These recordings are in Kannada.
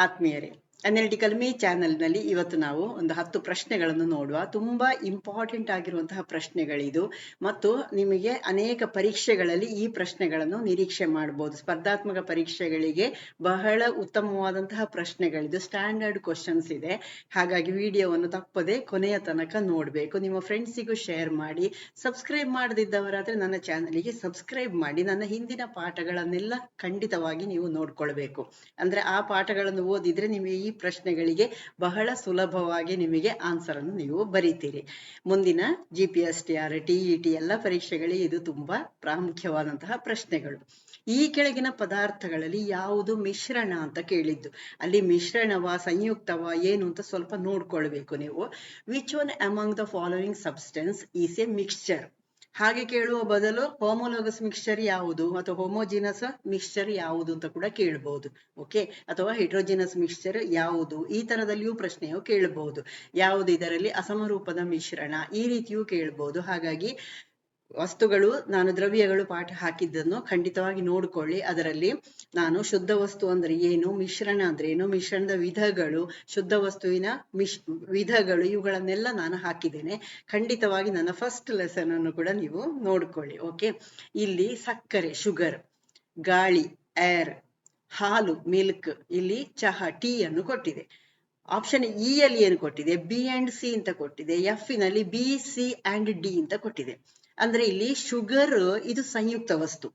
आत्मीय रे ಅನಾಲಿಟಿಕಲ್ ಮೀ ಚಾನೆಲ್ನಲ್ಲಿ ಇವತ್ತು ನಾವು ಒಂದು ಹತ್ತು ಪ್ರಶ್ನೆಗಳನ್ನು ನೋಡುವ, ತುಂಬ ಇಂಪಾರ್ಟೆಂಟ್ ಆಗಿರುವಂತಹ ಪ್ರಶ್ನೆಗಳಿದು. ಮತ್ತು ನಿಮಗೆ ಅನೇಕ ಪರೀಕ್ಷೆಗಳಲ್ಲಿ ಈ ಪ್ರಶ್ನೆಗಳನ್ನು ನಿರೀಕ್ಷೆ ಮಾಡಬಹುದು ಸ್ಪರ್ಧಾತ್ಮಕ ಪರೀಕ್ಷೆಗಳಿಗೆ ಬಹಳ ಉತ್ತಮವಾದಂತಹ ಪ್ರಶ್ನೆಗಳಿದು ಸ್ಟ್ಯಾಂಡರ್ಡ್ ಕ್ವಶನ್ಸ್ ಇದೆ. ಹಾಗಾಗಿ ವಿಡಿಯೋವನ್ನು ತಪ್ಪದೆ ಕೊನೆಯ ತನಕ ನೋಡಬೇಕು. ನಿಮ್ಮ ಫ್ರೆಂಡ್ಸಿಗೂ ಶೇರ್ ಮಾಡಿ. ಸಬ್ಸ್ಕ್ರೈಬ್ ಮಾಡದಿದ್ದವರಾದರೆ ನನ್ನ ಚಾನಲಿಗೆ ಸಬ್ಸ್ಕ್ರೈಬ್ ಮಾಡಿ. ನನ್ನ ಹಿಂದಿನ ಪಾಠಗಳನ್ನೆಲ್ಲ ಖಂಡಿತವಾಗಿ ನೀವು ನೋಡ್ಕೊಳ್ಬೇಕು. ಅಂದ್ರೆ ಆ ಪಾಠಗಳನ್ನು ಓದಿದ್ರೆ ನಿಮಗೆ ಈ ಪ್ರಶ್ನೆಗಳಿಗೆ ಬಹಳ ಸುಲಭವಾಗಿ ನಿಮಗೆ ಆನ್ಸರ್ ಅನ್ನು ನೀವು ಬರೀತೀರಿ. ಮುಂದಿನ G P S T R T E T ಎಲ್ಲ ಪರೀಕ್ಷೆಗಳಿಗೆ ಇದು ತುಂಬಾ ಪ್ರಾಮುಖ್ಯವಾದಂತಹ ಪ್ರಶ್ನೆಗಳು. ಈ ಕೆಳಗಿನ ಪದಾರ್ಥಗಳಲ್ಲಿ ಯಾವುದು ಮಿಶ್ರಣ ಅಂತ ಕೇಳಿದ್ದು? ಅಲ್ಲಿ ಮಿಶ್ರಣವ, ಸಂಯುಕ್ತವ, ಏನು ಅಂತ ಸ್ವಲ್ಪ ನೋಡ್ಕೊಳ್ಬೇಕು ನೀವು. Which one among the following substance is a mixture ಹಾಗೆ ಕೇಳುವ ಬದಲು ಹೋಮೋಲೋಗಸ್ ಮಿಕ್ಸ್ಚರ್ ಯಾವುದು ಅಥವಾ ಹೋಮೋಜಿನಸ್ ಮಿಕ್ಸ್ಚರ್ ಯಾವುದು ಅಂತ ಕೂಡ ಕೇಳಬಹುದು ಓಕೆ ಅಥವಾ ಹೈಡ್ರೋಜಿನಸ್ ಮಿಕ್ಸ್ಚರ್ ಯಾವುದು? ಈ ತರದಲ್ಲಿಯೂ ಪ್ರಶ್ನೆಯು ಕೇಳಬಹುದು ಯಾವುದು ಇದರಲ್ಲಿ ಅಸಮರೂಪದ ಮಿಶ್ರಣ? ಈ ರೀತಿಯೂ ಕೇಳಬಹುದು ಹಾಗಾಗಿ ವಸ್ತುಗಳು, ನಾನು ದ್ರವ್ಯಗಳು ಪಾಠ ಹಾಕಿದ್ದನ್ನು ಖಂಡಿತವಾಗಿ ನೋಡ್ಕೊಳ್ಳಿ. ಅದರಲ್ಲಿ ನಾನು ಶುದ್ಧ ವಸ್ತು ಅಂದ್ರೆ ಏನು, ಮಿಶ್ರಣ ಅಂದ್ರೆ ಏನು, ಮಿಶ್ರಣದ ವಿಧಗಳು, ಶುದ್ಧ ವಸ್ತುವಿನ ಮಿಶ್, ವಿಧಗಳು ಇವುಗಳನ್ನೆಲ್ಲ ನಾನು ಹಾಕಿದ್ದೇನೆ. ಖಂಡಿತವಾಗಿ ನನ್ನ ಫಸ್ಟ್ ಲೆಸನ್ ಅನ್ನು ಕೂಡ ನೀವು ನೋಡ್ಕೊಳ್ಳಿ ಓಕೆ ಇಲ್ಲಿ ಸಕ್ಕರೆ ಶುಗರ್ ಗಾಳಿ ಏರ್ ಹಾಲು ಮಿಲ್ಕ್ ಇಲ್ಲಿ ಚಹಾ ಟೀ ಅನ್ನು ಕೊಟ್ಟಿದೆ. ಆಪ್ಷನ್ ಇ ಅಲ್ಲಿ ಏನು ಕೊಟ್ಟಿದೆ? ಬಿ ಅಂಡ್ ಸಿ ಅಂತ ಕೊಟ್ಟಿದೆ. ಎಫ್ನಲ್ಲಿ ಬಿ ಸಿ ಅಂಡ್ ಡಿ ಅಂತ ಕೊಟ್ಟಿದೆ. ಅಂದ್ರೆ ಇಲ್ಲಿ ಶುಗರ್ ಇದು ಸಂಯುಕ್ತ ವಸ್ತು.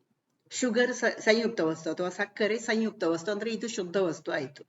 ಶುಗರ್ ಸಂಯುಕ್ತ ವಸ್ತು ಅಥವಾ ಸಕ್ಕರೆ ಸಂಯುಕ್ತ ವಸ್ತು ಅಂದ್ರೆ ಇದು ಶುದ್ಧ ವಸ್ತು ಆಯ್ತು.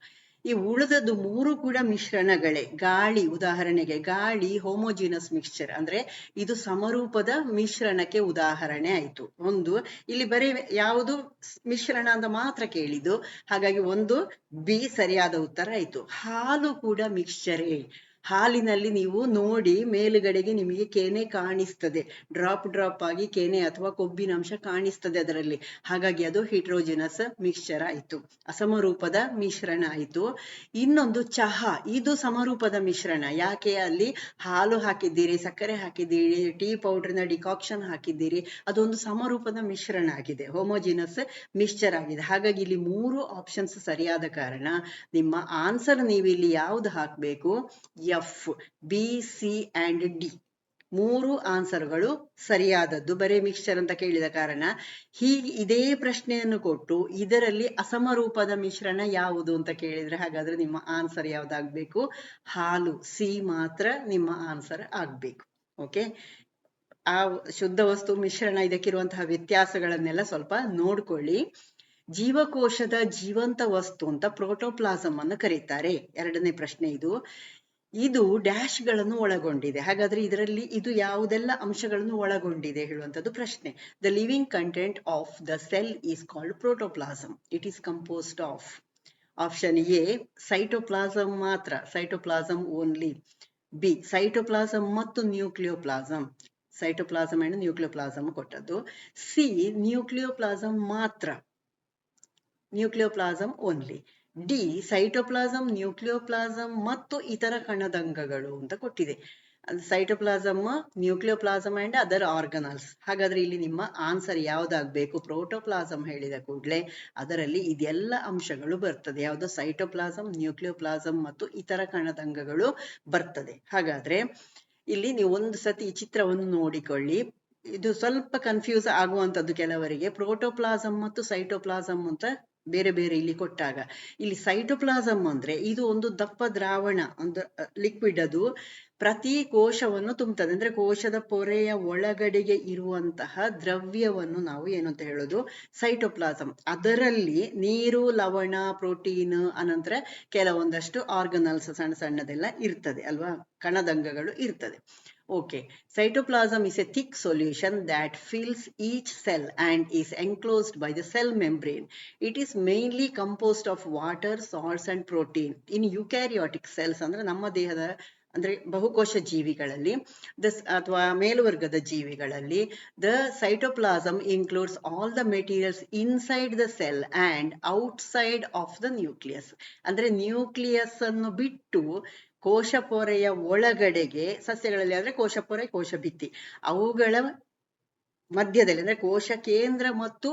ಈ ಉಳಿದದ್ದು ಮೂರು ಕೂಡ ಮಿಶ್ರಣಗಳೇ. ಗಾಳಿ, ಉದಾಹರಣೆಗೆ ಗಾಳಿ ಹೋಮೋಜಿನಸ್ ಮಿಕ್ಸ್ಚರ್ ಅಂದ್ರೆ ಇದು ಸಮರೂಪದ ಮಿಶ್ರಣಕ್ಕೆ ಉದಾಹರಣೆ ಆಯ್ತು. ಒಂದು, ಇಲ್ಲಿ ಬರೀ ಯಾವುದು ಮಿಶ್ರಣ ಅಂತ ಮಾತ್ರ ಕೇಳಿದ್ದು, ಹಾಗಾಗಿ ಒಂದು ಬಿ ಸರಿಯಾದ ಉತ್ತರ ಆಯ್ತು. ಹಾಲು ಕೂಡ ಮಿಕ್ಸ್ಚರೇ ಹಾಲಿನಲ್ಲಿ ನೀವು ನೋಡಿ ಮೇಲುಗಡೆಗೆ ನಿಮಗೆ ಕೆನೆ ಕಾಣಿಸ್ತದೆ. ಡ್ರಾಪ್ ಡ್ರಾಪ್ ಆಗಿ ಕೆನೆ ಅಥವಾ ಕೊಬ್ಬಿನ ಅಂಶ ಕಾಣಿಸ್ತದೆ ಅದರಲ್ಲಿ. ಹಾಗಾಗಿ ಅದು ಹಿಟ್ರೋಜಿನಸ್ ಮಿಕ್ಸ್ಚರ್ ಆಯ್ತು. ಅಸಮರೂಪದ ಮಿಶ್ರಣ ಆಯ್ತು. ಇನ್ನೊಂದು ಚಹಾ. ಇದು ಸಮರೂಪದ ಮಿಶ್ರಣ. ಯಾಕೆ ಅಲ್ಲಿ ಹಾಲು ಹಾಕಿದ್ದೀರಿ, ಸಕ್ಕರೆ ಹಾಕಿದ್ದೀರಿ, ಟೀ ಪೌಡರ್ನ ಡಿಕಾಕ್ಷನ್ ಹಾಕಿದ್ದೀರಿ, ಅದೊಂದು ಸಮರೂಪದ ಮಿಶ್ರಣ ಆಗಿದೆ. ಹೋಮೋಜಿನಸ್ ಮಿಕ್ಸ್ಚರ್ ಆಗಿದೆ. ಹಾಗಾಗಿ ಇಲ್ಲಿ ಮೂರು ಆಪ್ಷನ್ಸ್ ಸರಿಯಾದ ಕಾರಣ. ನಿಮ್ಮ ಆನ್ಸರ್ ನೀವು ಇಲ್ಲಿ ಯಾವ್ದು ಹಾಕ್ಬೇಕು? F B C and D ಮೂರು ಆನ್ಸರ್ಗಳು ಸರಿಯಾದದ್ದು. ಬರೀ ಮಿಕ್ಸ್ಚರ್ ಅಂತ ಕೇಳಿದ ಕಾರಣ ಹೀಗೆ ಇದೇ ಪ್ರಶ್ನೆಯನ್ನು ಕೊಟ್ಟು ಇದರಲ್ಲಿ ಅಸಮರೂಪದ ಮಿಶ್ರಣ ಯಾವುದು ಅಂತ ಕೇಳಿದ್ರೆ ಹಾಗಾದ್ರೆ ನಿಮ್ಮ ಆನ್ಸರ್ ಯಾವ್ದಾಗ್ಬೇಕು? ಹಾಲು, ಸಿ ಮಾತ್ರ ನಿಮ್ಮ ಆನ್ಸರ್ ಆಗ್ಬೇಕು. ಓಕೆ? ಆ ಶುದ್ಧ ವಸ್ತು ಮಿಶ್ರಣ ಇದಕ್ಕಿರುವಂತಹ ವ್ಯತ್ಯಾಸಗಳನ್ನೆಲ್ಲ ಸ್ವಲ್ಪ ನೋಡ್ಕೊಳ್ಳಿ. ಜೀವಕೋಶದ ಜೀವಂತ ವಸ್ತು ಅಂತ ಪ್ರೋಟೋಪ್ಲಾಸಮ್ ಅನ್ನು ಕರೀತಾರೆ. ಎರಡನೇ ಪ್ರಶ್ನೆ ಇದು. ಇದು ಡ್ಯಾಶ್ಗಳನ್ನು ಒಳಗೊಂಡಿದೆ. ಹಾಗಾದ್ರೆ ಇದರಲ್ಲಿ ಇದು ಯಾವುದೆಲ್ಲ ಅಂಶಗಳನ್ನು ಒಳಗೊಂಡಿದೆ ಹೇಳುವಂತದ್ದು ಪ್ರಶ್ನೆ. The living content of the cell is called protoplasm it is composed of option A cytoplasm ಮಾತ್ರ. ಸೈಟೋಪ್ಲಾಸಮ್ ಓನ್ಲಿ ಬಿ ಸೈಟೋಪ್ಲಾಸಮ್ ಮತ್ತು ನ್ಯೂಕ್ಲಿಯೋಪ್ಲಾಸಮ್ ಸೈಟೋಪ್ಲಾಸಮ್ ಅಂಡ್ ನ್ಯೂಕ್ಲಿಯೋಪ್ಲಾಸಮ್ ಕೊಟ್ಟದ್ದು. ಸಿ ನ್ಯೂಕ್ಲಿಯೋಪ್ಲಾಸಮ್ ಮಾತ್ರ. Nucleoplasm only D cytoplasm nucleoplasm ಮತ್ತು ಇತರ ಕಣದಂಗಗಳು ಅಂತ ಕೊಟ್ಟಿದೆ. Cytoplasm nucleoplasm and other organelles ಹಾಗಾದ್ರೆ ಇಲ್ಲಿ ನಿಮ್ಮ ಆನ್ಸರ್ ಯಾವ್ದಾಗ್ಬೇಕು? ಪ್ರೋಟೋಪ್ಲಾಸಮ್ ಹೇಳಿದ ಕೂಡಲೇ ಅದರಲ್ಲಿ ಇದೆಲ್ಲ ಅಂಶಗಳು ಬರ್ತದೆ. ಯಾವುದು ಸೈಟೋಪ್ಲಾಸಮ್ ನ್ಯೂಕ್ಲಿಯೋಪ್ಲಾಸಮ್ ಮತ್ತು ಇತರ ಕಣದಂಗಗಳು ಬರ್ತದೆ. ಹಾಗಾದ್ರೆ ಇಲ್ಲಿ ನೀವು ಒಂದು ಸತಿ ಈ ಚಿತ್ರವನ್ನು ನೋಡಿಕೊಳ್ಳಿ. ಇದು ಸ್ವಲ್ಪ ಕನ್ಫ್ಯೂಸ್ ಆಗುವಂತದ್ದು ಕೆಲವರಿಗೆ. ಪ್ರೋಟೋಪ್ಲಾಸಮ್ ಮತ್ತು ಸೈಟೋಪ್ಲಾಸಮ್ ಅಂತ ಬೇರೆ ಬೇರೆ ಇಲ್ಲಿ ಕೊಟ್ಟಾಗ. ಇಲ್ಲಿ ಸೈಟೋಪ್ಲಾಸಮ್ ಅಂದ್ರೆ ಇದು ಒಂದು ದಪ್ಪ ದ್ರಾವಣ, ಒಂದು ಲಿಕ್ವಿಡ್ ಅದು ಪ್ರತಿ ಕೋಶವನ್ನು ತುಂಬುತ್ತದೆ ಅಂದ್ರೆ ಕೋಶದ ಪೊರೆಯ ಒಳಗಡೆಗೆ ಇರುವಂತಹ ದ್ರವ್ಯವನ್ನು ನಾವು ಏನು ಅಂತ ಹೇಳೋದು? ಸೈಟೋಪ್ಲಾಸಮ್ ಅದರಲ್ಲಿ ನೀರು, ಲವಣ ಪ್ರೋಟೀನ್ ಅನಂತರ ಕೆಲವೊಂದಷ್ಟು ಆರ್ಗನಲ್ಸ್ ಸಣ್ಣ ಸಣ್ಣದೆಲ್ಲ ಇರ್ತದೆ ಅಲ್ವಾ? ಕಣದಂಗಗಳು ಇರ್ತದೆ. Okay, cytoplasm is a thick solution that fills each cell and is enclosed by the cell membrane. It is mainly composed of water, salts and protein. In eukaryotic cells ಅಂದ್ರೆ ನಮ್ಮ ದೇಹದ ಅಂದ್ರೆ ಬಹುಕೋಶ ಜೀವಿಗಳಲ್ಲಿ ದ ಅಥವಾ ಮೇಲ್ವರ್ಗದ ಜೀವಿಗಳಲ್ಲಿ the cytoplasm includes all the materials inside the cell outside outside of the nucleus ಅಂದ್ರೆ ನ್ಯೂಕ್ಲಿಯಸ್ ಅನ್ನು ಬಿಟ್ಟು ಕೋಶ ಪೊರೆಯ ಒಳಗಡೆಗೆ ಸಸ್ಯಗಳಲ್ಲಿ ಆದ್ರೆ ಕೋಶಪೊರೆ ಕೋಶ ಭಿತ್ತಿ ಅವುಗಳ ಮಧ್ಯದಲ್ಲಿ ಅಂದ್ರೆ ಕೋಶ ಕೇಂದ್ರ ಮತ್ತು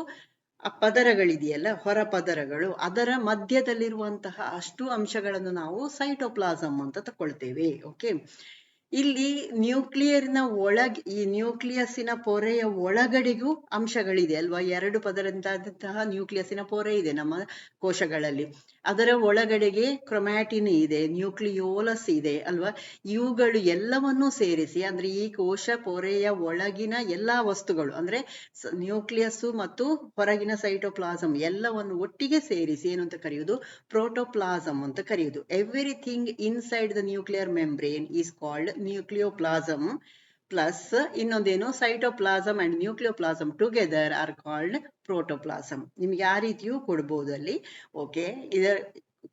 ಆ ಪದರಗಳಿದೆಯಲ್ಲ, ಹೊರ ಪದರಗಳು, ಅದರ ಮಧ್ಯದಲ್ಲಿರುವಂತಹ ಅಷ್ಟು ಅಂಶಗಳನ್ನು ನಾವು ಸೈಟೋಪ್ಲಾಸಮ್ ಅಂತ ತಕೊಳ್ತೇವೆ ಓಕೆ ಇಲ್ಲಿ ನ್ಯೂಕ್ಲಿಯರ್ನ ಒಳಗೆ, ಈ ನ್ಯೂಕ್ಲಿಯಸ್ಸಿನ ಪೊರೆಯ ಒಳಗಡೆಗೂ ಅಂಶಗಳಿದೆ ಅಲ್ವಾ? ಎರಡು ಪದರದಂತಹ ನ್ಯೂಕ್ಲಿಯಸ್ಸಿನ ಪೊರೆ ಇದೆ ನಮ್ಮ ಕೋಶಗಳಲ್ಲಿ. ಅದರ ಒಳಗಡೆಗೆ ಕ್ರೊಮ್ಯಾಟಿನ್ ಇದೆ, ನ್ಯೂಕ್ಲಿಯೋಲಸ್ ಇದೆ ಅಲ್ವಾ? ಇವುಗಳು ಎಲ್ಲವನ್ನೂ ಸೇರಿಸಿ, ಅಂದ್ರೆ ಈ ಕೋಶ ಪೊರೆಯ ಒಳಗಿನ ಎಲ್ಲಾ ವಸ್ತುಗಳು, ಅಂದ್ರೆ ನ್ಯೂಕ್ಲಿಯಸ್ ಮತ್ತು ಹೊರಗಿನ ಸೈಟೋಪ್ಲಾಸಮ್ ಎಲ್ಲವನ್ನು ಒಟ್ಟಿಗೆ ಸೇರಿಸಿ ಏನು ಅಂತ ಕರೆಯುವುದು? ಪ್ರೋಟೋಪ್ಲಾಸಮ್ ಅಂತ ಕರೆಯುವುದು. Everything inside the nuclear membrane is called nucleoplasm plus ಇನ್ನೊಂದೇನು cytoplasm and nucleoplasm together are called protoplasm ನಿಮ್ಗೆ ಆ ರೀತಿಯೂ ಕೊಡ್ಬೋದು ಅಲ್ಲಿ. ಓಕೆ ಇದರ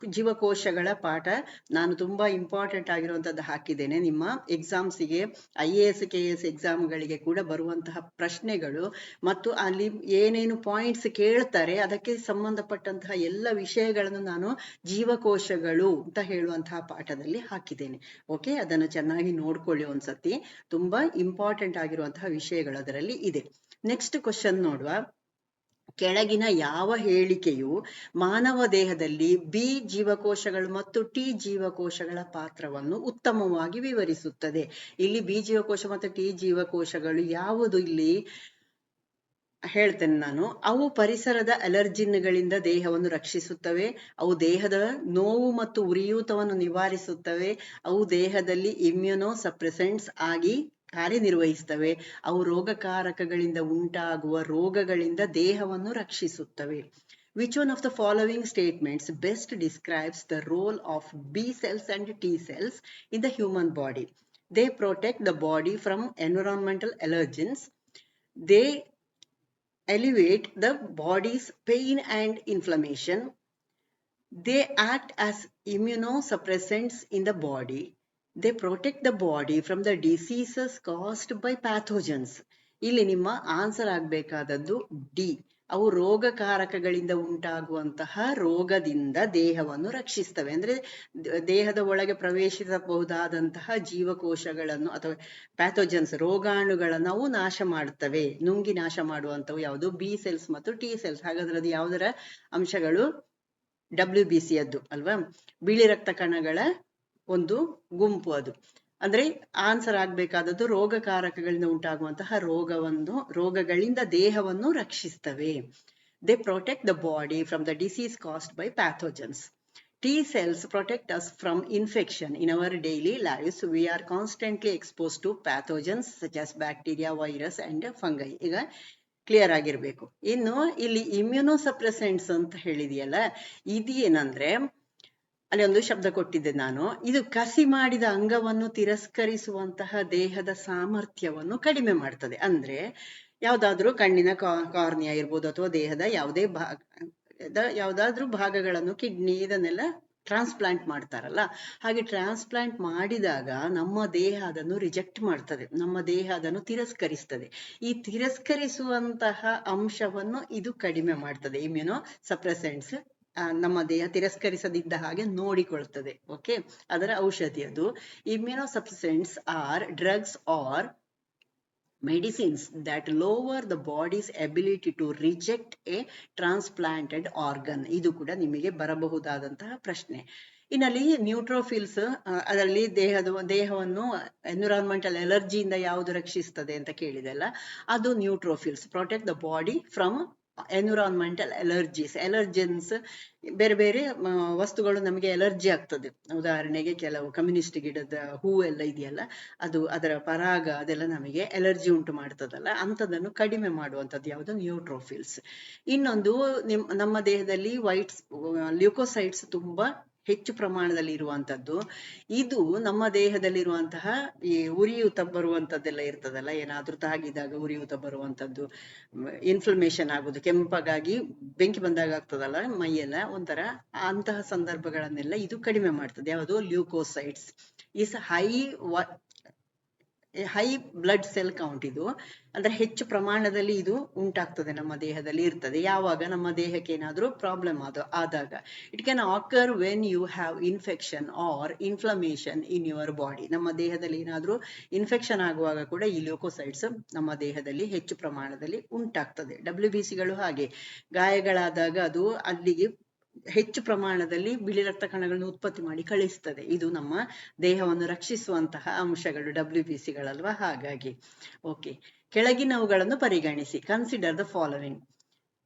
ಜೀವಕೋಶಗಳ ಪಾಠ ನಾನು ತುಂಬಾ ಇಂಪಾರ್ಟೆಂಟ್ ಆಗಿರುವಂತದ್ದು ಹಾಕಿದ್ದೇನೆ. ನಿಮ್ಮ ಎಕ್ಸಾಮ್ಸಿಗೆ I A S K S ಎಕ್ಸಾಮ್ಗಳಿಗೆ ಕೂಡ ಬರುವಂತಹ ಪ್ರಶ್ನೆಗಳು ಮತ್ತು ಅಲ್ಲಿ ಏನೇನು ಪಾಯಿಂಟ್ಸ್ ಕೇಳ್ತಾರೆ, ಅದಕ್ಕೆ ಸಂಬಂಧಪಟ್ಟಂತಹ ಎಲ್ಲ ವಿಷಯಗಳನ್ನು ನಾನು ಜೀವಕೋಶಗಳು ಅಂತ ಹೇಳುವಂತಹ ಪಾಠದಲ್ಲಿ ಹಾಕಿದ್ದೇನೆ. ಓಕೆ ಅದನ್ನು ಚೆನ್ನಾಗಿ ನೋಡ್ಕೊಳ್ಳಿ ಒಂದ್ಸತಿ. ತುಂಬಾ ಇಂಪಾರ್ಟೆಂಟ್ ಆಗಿರುವಂತಹ ವಿಷಯಗಳು ಅದರಲ್ಲಿ ಇದೆ. ನೆಕ್ಸ್ಟ್ ಕ್ವಶನ್ ನೋಡುವ. ಕೆಳಗಿನ ಯಾವ ಹೇಳಿಕೆಯು ಮಾನವ ದೇಹದಲ್ಲಿ ಬಿ ಜೀವಕೋಶಗಳು ಮತ್ತು ಟಿ ಜೀವಕೋಶಗಳ ಪಾತ್ರವನ್ನು ಉತ್ತಮವಾಗಿ ವಿವರಿಸುತ್ತದೆ. ಇಲ್ಲಿ ಬಿ ಜೀವಕೋಶ ಮತ್ತು ಟಿ ಜೀವಕೋಶಗಳು ಯಾವುದು ಇಲ್ಲಿ? ಹೇಳ್ತೇನೆ ನಾನು. ಅವು ಪರಿಸರದ ಅಲರ್ಜಿನ್ಗಳಿಂದ ದೇಹವನ್ನು ರಕ್ಷಿಸುತ್ತವೆ. ಅವು ದೇಹದ ನೋವು ಮತ್ತು ಉರಿಯೂತವನ್ನು ನಿವಾರಿಸುತ್ತವೆ. ಅವು ದೇಹದಲ್ಲಿ ಇಮ್ಯುನೋ ಸಪ್ರೆಸೆಂಟ್ಸ್ ಆಗಿ ಕಾರ್ಯನಿರ್ವಹಿಸ್ತವೆ ಅವು ರೋಗಕಾರಕಗಳಿಂದ ಉಂಟಾಗುವ ರೋಗಗಳಿಂದ ದೇಹವನ್ನು ರಕ್ಷಿಸುತ್ತವೆ which one of the following statements best describes the role of B cells and T cells in the human body they protect the body from environmental allergens they elevate the body's pain and inflammation. They act as immunosuppressants in the body. They protect the body from the diseases caused by pathogens. ಇಲ್ಲಿ ನಿಮ್ಮ ಆನ್ಸರ್ ಆಗಬೇಕಾದದ್ದು ಡಿ ಅವು ರೋಗಕಾರಕಗಳಿಂದ ಉಂಟಾಗುವಂತಹ ರೋಗದಿಂದ ದೇಹವನ್ನು ರಕ್ಷಿಸ್ತವೆ. ಅಂದ್ರೆ ದೇಹದ ಒಳಗೆ ಪ್ರವೇಶಿಸಬಹುದಾದಂತಹ ಜೀವಕೋಶಗಳನ್ನು ಅಥವಾ ಪ್ಯಾಥೋಜನ್ಸ್ ರೋಗಾಣುಗಳನ್ನು ಅವು ನಾಶ ಮಾಡುತ್ತವೆ ನುಂಗಿ ನಾಶ ಮಾಡುವಂಥವು ಯಾವುದು? ಬಿ ಸೆಲ್ಸ್ ಮತ್ತು ಟಿ ಸೆಲ್ಸ್ ಹಾಗಾದ್ರೆ ಯಾವುದರ ಅಂಶಗಳು? ಡಬ್ಲ್ಯೂ ಬಿ ಸಿ ಅದ್ದು ಅಲ್ವಾ? ಬಿಳಿ ರಕ್ತ ಕಣಗಳ ಒಂದು ಗುಂಪು ಅದು. ಅಂದ್ರೆ ಆನ್ಸರ್ ಆಗ್ಬೇಕಾದದ್ದು ರೋಗಕಾರಕಗಳಿಂದ ಉಂಟಾಗುವಂತಹ ರೋಗವನ್ನು, ರೋಗಗಳಿಂದ ದೇಹವನ್ನು ರಕ್ಷಿಸ್ತವೆ. They protect the body from the disease caused by pathogens T cells protect us from infection in our daily lives. We are constantly expose to pathogens such as bacteria virus and fungi ಈಗ ಕ್ಲಿಯರ್ ಆಗಿರ್ಬೇಕು. ಇನ್ನು ಇಲ್ಲಿ ಇಮ್ಯುನೋಸಪ್ರೆಸೆಂಟ್ಸ್ ಅಂತ ಹೇಳಿದೆಯಲ್ಲ, ಇದೇನಂದ್ರೆ ಅಲ್ಲಿ ಒಂದು ಶಬ್ದ ಕೊಟ್ಟಿದ್ದೆ ನಾನು. ಇದು ಕಸಿ ಮಾಡಿದ ಅಂಗವನ್ನು ತಿರಸ್ಕರಿಸುವಂತಹ ದೇಹದ ಸಾಮರ್ಥ್ಯವನ್ನು ಕಡಿಮೆ ಮಾಡ್ತದೆ. ಅಂದ್ರೆ ಯಾವ್ದಾದ್ರೂ ಕಣ್ಣಿನ ಕಾರ್ನಿಯಾ ಇರ್ಬೋದು ಅಥವಾ ದೇಹದ ಯಾವುದೇ ಭಾಗ ಯಾವ್ದಾದ್ರೂ ಭಾಗಗಳನ್ನು, ಕಿಡ್ನಿ ಇದನ್ನೆಲ್ಲ ಟ್ರಾನ್ಸ್ಪ್ಲಾಂಟ್ ಮಾಡ್ತಾರಲ್ಲ. ಹಾಗೆ ಟ್ರಾನ್ಸ್ಪ್ಲಾಂಟ್ ಮಾಡಿದಾಗ ನಮ್ಮ ದೇಹ ಅದನ್ನು ರಿಜೆಕ್ಟ್ ಮಾಡ್ತದೆ. ನಮ್ಮ ದೇಹ ಅದನ್ನು ತಿರಸ್ಕರಿಸ್ತದೆ. ಈ ತಿರಸ್ಕರಿಸುವಂತಹ ಅಂಶವನ್ನು ಇದು ಕಡಿಮೆ ಮಾಡ್ತದೆ. ಇಮ್ಯುನೋ ಸಪ್ರೆಸೆಂಟ್ಸ್ ನಮ್ಮ ದೇಹ ತಿರಸ್ಕರಿಸದಿದ್ದ ಹಾಗೆ ನೋಡಿಕೊಳ್ತದೆ ಓಕೆ ಅದರ ಔಷಧಿ ಅದು. Immunosuppressants are drugs or medicines that lower the body's ability to reject a transplanted organ. ಇದು ಕೂಡ ನಿಮಗೆ ಬರಬಹುದಾದಂತಹ ಪ್ರಶ್ನೆ. ಇನ್ನಲ್ಲಿ ನ್ಯೂಟ್ರೋಫಿಲ್ಸ್ ಅದರಲ್ಲಿ ದೇಹದ, ದೇಹವನ್ನು ಎನ್ವಿರಾನ್ಮೆಂಟಲ್ ಎಲರ್ಜಿಯಿಂದ ಯಾವುದು ರಕ್ಷಿಸ್ತದೆ ಅಂತ ಕೇಳಿದೆಲ್ಲ ಅದು neutrophils protect the body from environmental allergies allergens ಬೇರೆ ಬೇರೆ ವಸ್ತುಗಳು ನಮಗೆ ಎಲರ್ಜಿ ಆಗ್ತದೆ. ಉದಾಹರಣೆಗೆ ಕೆಲವು ಕಮ್ಯುನಿಸ್ಟ್ ಗಿಡದ ಹೂ ಎಲ್ಲ ಇದೆಯಲ್ಲ, ಅದು ಅದರ ಪರಾಗ ಅದೆಲ್ಲ ನಮಗೆ ಎಲರ್ಜಿ ಉಂಟು ಮಾಡ್ತದಲ್ಲ ಅಂಥದನ್ನು ಕಡಿಮೆ ಮಾಡುವಂಥದ್ದು ಯಾವುದು? ನ್ಯೂಟ್ರೋಫಿಲ್ಸ್ ಇನ್ನೊಂದು ನಿಮ್, ನಮ್ಮ ದೇಹದಲ್ಲಿ ವೈಟ್ಸ್ ಲ್ಯೂಕೋಸೈಟ್ಸ್ ತುಂಬಾ ಹೆಚ್ಚು ಪ್ರಮಾಣದಲ್ಲಿ ಇರುವಂತದ್ದು ಇದು ನಮ್ಮ ದೇಹದಲ್ಲಿರುವಂತಹ ಈ ಉರಿಯೂತ ಬರುವಂತದ್ದೆಲ್ಲ ಇರ್ತದಲ್ಲ, ಏನಾದ್ರೂ ತಾಗಿದಾಗ ಉರಿಯೂತ ಬರುವಂತದ್ದು ಇನ್ಫ್ಲಮೇಷನ್ ಆಗುದು ಕೆಂಪಗಾಗಿ ಬೆಂಕಿ ಬಂದಾಗ ಆಗ್ತದಲ್ಲ ಮೈಯೆಲ್ಲ, ಒಂಥರ ಅಂತಹ ಸಂದರ್ಭಗಳನ್ನೆಲ್ಲ ಇದು ಕಡಿಮೆ ಮಾಡ್ತದೆ. ಯಾವುದು leucocytes is high high blood cell count ಇದು. ಅಂದ್ರೆ ಹೆಚ್ಚು ಪ್ರಮಾಣದಲ್ಲಿ ಇದು ಉಂಟಾಗ್ತದೆ ನಮ್ಮ ದೇಹದಲ್ಲಿ, ಇರ್ತದೆ. ಯಾವಾಗ? ನಮ್ಮ ದೇಹಕ್ಕೆ ಏನಾದ್ರೂ ಪ್ರಾಬ್ಲಮ್ ಅದು ಆದಾಗ. It can occur when you have infection or inflammation in your body ನಮ್ಮ ದೇಹದಲ್ಲಿ ಏನಾದ್ರೂ ಇನ್ಫೆಕ್ಷನ್ ಆಗುವಾಗ ಕೂಡ ಈ ಲ್ಯೂಕೋಸೈಡ್ಸ್ ನಮ್ಮ ದೇಹದಲ್ಲಿ ಹೆಚ್ಚು ಪ್ರಮಾಣದಲ್ಲಿ ಉಂಟಾಗ್ತದೆ. ಡಬ್ಲ್ಯೂ ಬಿ ಸಿಗಳು ಹಾಗೆ. ಗಾಯಗಳಾದಾಗ ಅದು ಅಲ್ಲಿಗೆ ಹೆಚ್ಚು ಪ್ರಮಾಣದಲ್ಲಿ ಬಿಳಿ ರಕ್ತ ಕಣಗಳನ್ನು ಉತ್ಪತ್ತಿ ಮಾಡಿ ಕಳಿಸ್ತದೆ. ಇದು ನಮ್ಮ ದೇಹವನ್ನು ರಕ್ಷಿಸುವಂತಹ ಅಂಶಗಳು ಡಬ್ಲ್ಯೂ ಬಿ ಸಿಗಳಲ್ವಾ ಹಾಗಾಗಿ. ಓಕೆ ಕೆಳಗಿನವುಗಳನ್ನು ಪರಿಗಣಿಸಿ. ಕನ್ಸಿಡರ್ ದ ಫಾಲೋವಿಂಗ್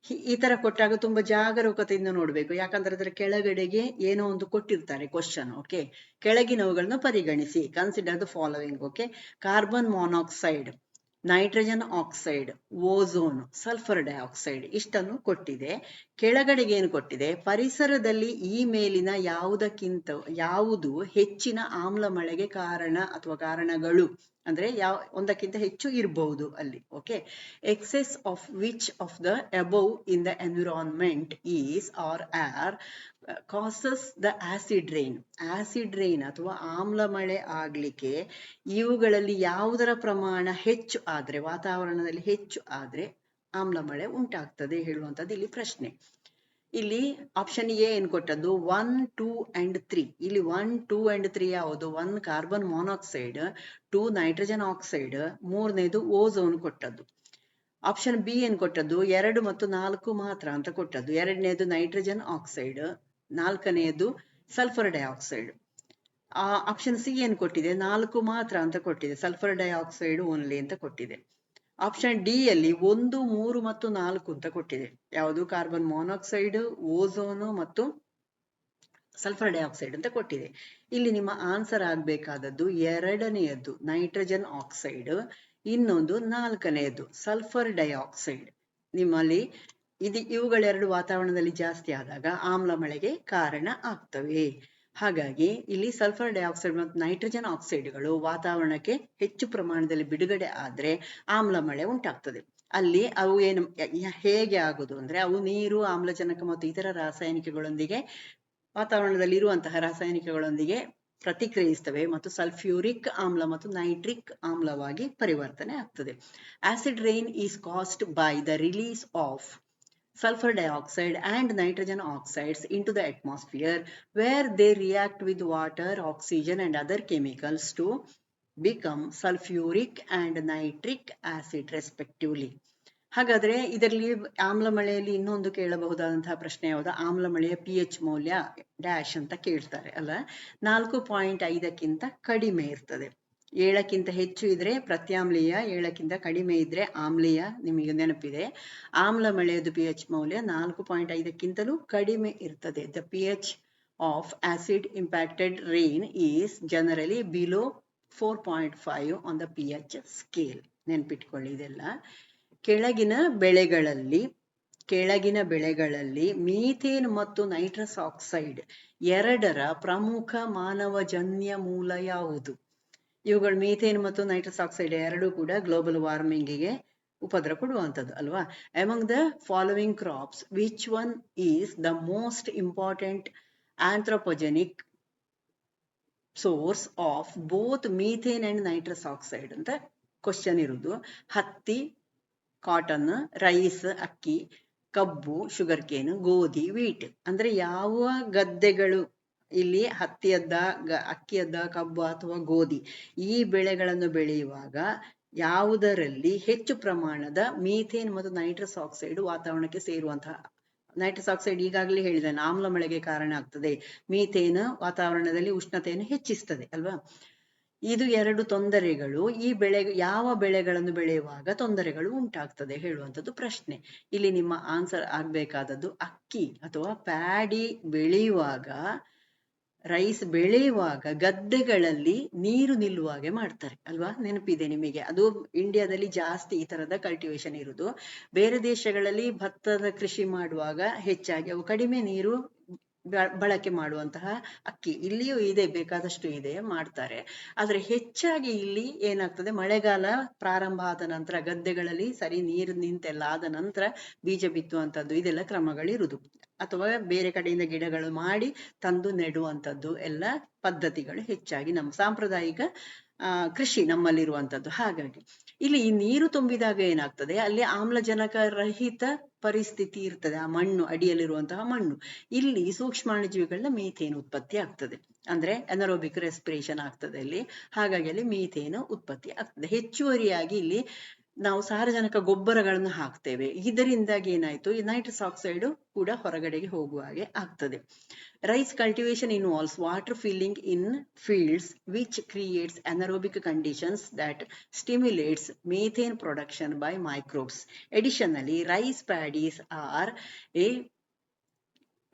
ಈ ತರ ಕೊಟ್ಟಾಗ ತುಂಬಾ ಜಾಗರೂಕತೆಯಿಂದ ನೋಡ್ಬೇಕು. ಯಾಕಂದ್ರೆ ಅದರ ಕೆಳಗಡೆಗೆ ಏನೋ ಒಂದು ಕೊಟ್ಟಿರ್ತಾರೆ ಕ್ವಶನ್ ಓಕೆ ಕೆಳಗಿನವುಗಳನ್ನು ಪರಿಗಣಿಸಿ. Consider the following okay carbon monoxide nitrogen oxide, ozone, sulphur dioxide ಇಷ್ಟನ್ನು ಕೊಟ್ಟಿದೆ. ಕೆಳಗಡೆಗೆ ಏನು ಕೊಟ್ಟಿದೆ? ಪರಿಸರದಲ್ಲಿ ಈ ಮೇಲಿನ ಯಾವುದಕ್ಕಿಂತ, ಯಾವುದು ಹೆಚ್ಚಿನ ಆಮ್ಲ ಮಳೆಗೆ ಕಾರಣ ಅಥವಾ ಕಾರಣಗಳು? ಅಂದ್ರೆ ಯಾವ, ಒಂದಕ್ಕಿಂತ ಹೆಚ್ಚು ಇರಬಹುದು ಅಲ್ಲಿ okay excess of which of the above in the environment is are are causes the acid rain acid rain ಅಥವಾ ಆಮ್ಲ ಮಳೆ ಆಗ್ಲಿಕ್ಕೆ ಇವುಗಳಲ್ಲಿ ಯಾವುದರ ಪ್ರಮಾಣ ಹೆಚ್ಚು ಆದ್ರೆ, ವಾತಾವರಣದಲ್ಲಿ ಹೆಚ್ಚು ಆದ್ರೆ ಆಮ್ಲ ಮಳೆ ಉಂಟಾಗ್ತದೆ ಹೇಳುವಂತದ್ದು ಇಲ್ಲಿ ಪ್ರಶ್ನೆ. ಇಲ್ಲಿ ಆಪ್ಷನ್ ಎ ಏನ್ ಕೊಟ್ಟದ್ದು? ಒನ್ ಟೂ ಅಂಡ್ ತ್ರೀ ಇಲ್ಲಿ ಒನ್ ಟೂ ಅಂಡ್ ತ್ರೀ ಯಾವುದು? One carbon monoxide two nitrogen oxide ಮೂರನೇದು ಓಝೋನ್ ಕೊಟ್ಟದ್ದು. ಆಪ್ಷನ್ ಬಿ ಏನ್ ಕೊಟ್ಟದ್ದು? ಎರಡು ಮತ್ತು ನಾಲ್ಕು ಮಾತ್ರ ಅಂತ ಕೊಟ್ಟದ್ದು. ಎರಡನೇದು ನೈಟ್ರೋಜನ್ ಆಕ್ಸೈಡ್ ನಾಲ್ಕನೆಯದು ಸಲ್ಫರ್ ಡೈಆಕ್ಸೈಡ್ ಆ ಆಪ್ಷನ್ ಸಿ ಏನ್ ಕೊಟ್ಟಿದೆ? ನಾಲ್ಕು ಮಾತ್ರ ಅಂತ ಕೊಟ್ಟಿದೆ. ಸಲ್ಫರ್ ಡೈಆಕ್ಸೈಡ್ ಓನ್ಲಿ ಅಂತ ಕೊಟ್ಟಿದೆ. ಆಪ್ಷನ್ ಡಿ ಯಲ್ಲಿ ಒಂದು, ಮೂರು ಮತ್ತು ನಾಲ್ಕು ಅಂತ ಕೊಟ್ಟಿದೆ. ಯಾವುದು? ಕಾರ್ಬನ್ ಮಾನಾಕ್ಸೈಡ್ ಓಝೋನು ಮತ್ತು ಸಲ್ಫರ್ ಡೈಆಕ್ಸೈಡ್ ಅಂತ ಕೊಟ್ಟಿದೆ. ಇಲ್ಲಿ ನಿಮ್ಮ ಆನ್ಸರ್ ಆಗ್ಬೇಕಾದದ್ದು ಎರಡನೆಯದ್ದು ನೈಟ್ರೋಜನ್ ಆಕ್ಸೈಡ್ ಇನ್ನೊಂದು ನಾಲ್ಕನೆಯದ್ದು ಸಲ್ಫರ್ ಡೈಆಕ್ಸೈಡ್ ನಿಮ್ಮಲ್ಲಿ ಇದು ಇವುಗಳೆರಡು ವಾತಾವರಣದಲ್ಲಿ ಜಾಸ್ತಿ ಆದಾಗ ಆಮ್ಲ ಮಳೆಗೆ ಕಾರಣ ಆಗ್ತವೆ. ಹಾಗಾಗಿ ಇಲ್ಲಿ ಸಲ್ಫರ್ ಡೈಆಕ್ಸೈಡ್ ಮತ್ತು ನೈಟ್ರೋಜನ್ ಆಕ್ಸೈಡ್ಗಳು ವಾತಾವರಣಕ್ಕೆ ಹೆಚ್ಚು ಪ್ರಮಾಣದಲ್ಲಿ ಬಿಡುಗಡೆ ಆದ್ರೆ ಆಮ್ಲ ಮಳೆ ಉಂಟಾಗ್ತದೆ. ಅಲ್ಲಿ ಅವು ಏನು ಹೇಗೆ ಆಗುದು ಅಂದ್ರೆ ಅವು ನೀರು, ಆಮ್ಲಜನಕ ಮತ್ತು ಇತರ ರಾಸಾಯನಿಕಗಳೊಂದಿಗೆ ವಾತಾವರಣದಲ್ಲಿ ಇರುವಂತಹ ರಾಸಾಯನಿಕಗಳೊಂದಿಗೆ ಪ್ರತಿಕ್ರಿಯಿಸ್ತವೆ ಮತ್ತು ಸಲ್ಫ್ಯೂರಿಕ್ ಆಮ್ಲ ಮತ್ತು ನೈಟ್ರಿಕ್ ಆಮ್ಲವಾಗಿ ಪರಿವರ್ತನೆ ಆಗ್ತದೆ. Acid rain is caused by the release of sulfur dioxide and nitrogen oxides into the atmosphere where they react with water, oxygen and other chemicals to become sulfuric and nitric acid respectively. ಹಾಗಾದ್ರೆ ಇದರಲ್ಲಿ ಆಮ್ಲ ಮಳೆಯಲ್ಲಿ ಇನ್ನೊಂದು ಕೇಳಬಹುದಾದಂತಹ ಪ್ರಶ್ನೆ ಯಾವುದು ಆಮ್ಲ ಮಳೆಯ ಪಿ ಎಚ್ ಮೌಲ್ಯ ಡ್ಯಾಶ್ ಅಂತ ಕೇಳ್ತಾರೆ ಅಲ್ಲ ನಾಲ್ಕು ಪಾಯಿಂಟ್ ಐದಕ್ಕಿಂತ ಕಡಿಮೆ ಇರ್ತದೆ ಏಳಕ್ಕಿಂತ ಹೆಚ್ಚು ಇದ್ರೆ ಪ್ರತ್ಯಾಮ್ಲೀಯ, ಏಳಕ್ಕಿಂತ ಕಡಿಮೆ ಇದ್ರೆ ಆಮ್ಲೀಯ ನಿಮಗೆ ನೆನಪಿದೆ. ಆಮ್ಲ ಮಳೆಯದು ಪಿ ಎಚ್ ಮೌಲ್ಯ ನಾಲ್ಕು ಪಾಯಿಂಟ್ ಐದಕ್ಕಿಂತಲೂ ಕಡಿಮೆ ಇರ್ತದೆ. The P H of acid impacted rain is generally below four point five on the P H scale ನೆನ್ಪಿಟ್ಕೊಳ್ಳಿ ಇದೆಲ್ಲ. ಕೆಳಗಿನ ಬೆಳೆಗಳಲ್ಲಿ ಕೆಳಗಿನ ಬೆಳೆಗಳಲ್ಲಿ ಮೀಥೇನ್ ಮತ್ತು ನೈಟ್ರಸ್ ಆಕ್ಸೈಡ್ ಎರಡರ ಪ್ರಮುಖ ಮಾನವಜನ್ಯ ಮೂಲ ಯಾವುದು? ಇವುಗಳು ಮೀಥೇನ್ ಮತ್ತು ನೈಟ್ರಸ್ ಆಕ್ಸೈಡ್ ಎರಡೂ ಕೂಡ ಗ್ಲೋಬಲ್ ವಾರ್ಮಿಂಗಿಗೆ ಉಪದ್ರ ಕೊಡುವಂಥದ್ದು, ಅಲ್ವಾ? Among the following crops which one is the most important anthropogenic source of both methane and nitrous oxide ಅಂತ ಕ್ವಶನ್ ಇರುವುದು. ಹತ್ತಿ ಕಾಟನ್ ರೈಸ್ ಅಕ್ಕಿ, ಕಬ್ಬು ಶುಗರ್ ಕೇನ್ ಗೋಧಿ ವೀಟ್ ಅಂದ್ರೆ ಯಾವ ಗದ್ದೆಗಳು ಇಲ್ಲಿ ಹತ್ತಿಯದ್ದ ಅಕ್ಕಿಯದ್ದ, ಕಬ್ಬು ಅಥವಾ ಗೋಧಿ ಈ ಬೆಳೆಗಳನ್ನು ಬೆಳೆಯುವಾಗ ಯಾವುದರಲ್ಲಿ ಹೆಚ್ಚು ಪ್ರಮಾಣದ ಮೀಥೇನ್ ಮತ್ತು ನೈಟ್ರಸ್ ಆಕ್ಸೈಡ್ ವಾತಾವರಣಕ್ಕೆ ಸೇರುವಂತಹ, ನೈಟ್ರಸ್ ಆಕ್ಸೈಡ್ ಈಗಾಗಲೇ ಹೇಳಿದೆ ಆಮ್ಲ ಮಳೆಗೆ ಕಾರಣ ಆಗ್ತದೆ. ಮೀಥೇನ್ ವಾತಾವರಣದಲ್ಲಿ ಉಷ್ಣತೆಯನ್ನು ಹೆಚ್ಚಿಸ್ತದೆ, ಅಲ್ವಾ? ಇದು ಎರಡು ತೊಂದರೆಗಳು. ಈ ಬೆಳೆ, ಯಾವ ಬೆಳೆಗಳನ್ನು ಬೆಳೆಯುವಾಗ ತೊಂದರೆಗಳು ಉಂಟಾಗ್ತದೆ ಹೇಳುವಂಥದ್ದು ಪ್ರಶ್ನೆ. ಇಲ್ಲಿ ನಿಮ್ಮ ಆನ್ಸರ್ ಆಗ್ಬೇಕಾದದ್ದು ಅಕ್ಕಿ ಅಥವಾ ಪ್ಯಾಡಿ ಬೆಳೆಯುವಾಗ ರೈಸ್ ಬೆಳೆಯುವಾಗ ಗದ್ದೆಗಳಲ್ಲಿ ನೀರು ನಿಲ್ಲುವಾಗೆ ಮಾಡ್ತಾರೆ. ಅಲ್ವಾ? ನೆನಪಿದೆ ನಿಮಗೆ. ಅದು ಇಂಡಿಯಾದಲ್ಲಿ ಜಾಸ್ತಿ ಈ ತರದ ಕಲ್ಟಿವೇಶನ್ ಇರುವುದು ಬೇರೆ ದೇಶಗಳಲ್ಲಿ ಭತ್ತದ ಕೃಷಿ ಮಾಡುವಾಗ ಹೆಚ್ಚಾಗಿ ಅವು ಕಡಿಮೆ ನೀರು ಬಳಕೆ ಮಾಡುವಂತಹ ಅಕ್ಕಿ. ಇಲ್ಲಿಯೂ ಇದೆ, ಬೇಕಾದಷ್ಟು ಇದೆ, ಮಾಡ್ತಾರೆ. ಆದ್ರೆ ಹೆಚ್ಚಾಗಿ ಇಲ್ಲಿ ಏನಾಗ್ತದೆ? ಮಳೆಗಾಲ ಪ್ರಾರಂಭ ಆದ ನಂತರ ಗದ್ದೆಗಳಲ್ಲಿ ಸರಿ ನೀರು ನಿಂತೆಲ್ಲ ಆದ ನಂತರ ಬೀಜ ಬಿತ್ತುವಂತದ್ದು ಇದೆಲ್ಲ ಕ್ರಮಗಳಿರುವುದು ಅಥವಾ ಬೇರೆ ಕಡೆಯಿಂದ ಗಿಡಗಳು ಮಾಡಿ ತಂದು ನೆಡುವಂಥದ್ದು ಎಲ್ಲ ಪದ್ಧತಿಗಳು ಹೆಚ್ಚಾಗಿ ನಮ್ಮ ಸಾಂಪ್ರದಾಯಿಕ ಕೃಷಿ ನಮ್ಮಲ್ಲಿರುವಂಥದ್ದು. ಹಾಗಾಗಿ ಇಲ್ಲಿ ಈ ನೀರು ತುಂಬಿದಾಗ ಏನಾಗ್ತದೆ? ಅಲ್ಲಿ ಆಮ್ಲಜನಕ ರಹಿತ ಪರಿಸ್ಥಿತಿ ಇರ್ತದೆ. ಆ ಮಣ್ಣು, ಅಡಿಯಲ್ಲಿರುವಂತಹ ಮಣ್ಣು. ಇಲ್ಲಿ ಸೂಕ್ಷ್ಮಾಣುಜೀವಿಗಳ ಮೀಥೇನ್ ಉತ್ಪತ್ತಿ ಆಗ್ತದೆ. ಅಂದ್ರೆ ಅನರೋಬಿಕ್ ರೆಸ್ಪಿರೇಷನ್ ಆಗ್ತದೆ ಅಲ್ಲಿ. ಹಾಗಾಗಿ ಅಲ್ಲಿ ಮೀಥೇನ್ ಉತ್ಪತ್ತಿ ಆಗ್ತದೆ. ಹೆಚ್ಚುವರಿಯಾಗಿ ಇಲ್ಲಿ ನಾವು ಸಾರಜನಕ ಗೊಬ್ಬರಗಳನ್ನು ಹಾಕ್ತೇವೆ. ಇದರಿಂದಾಗಿ ಏನಾಯ್ತು? ನೈಟ್ರಸ್ ಆಕ್ಸೈಡ್ ಕೂಡ ಹೊರಗಡೆಗೆ ಹೋಗುವ ಹಾಗೆ ಆಗ್ತದೆ. Rice cultivation involves water filling in fields which creates anaerobic conditions that stimulates methane production by microbes. Additionally, rice paddies are a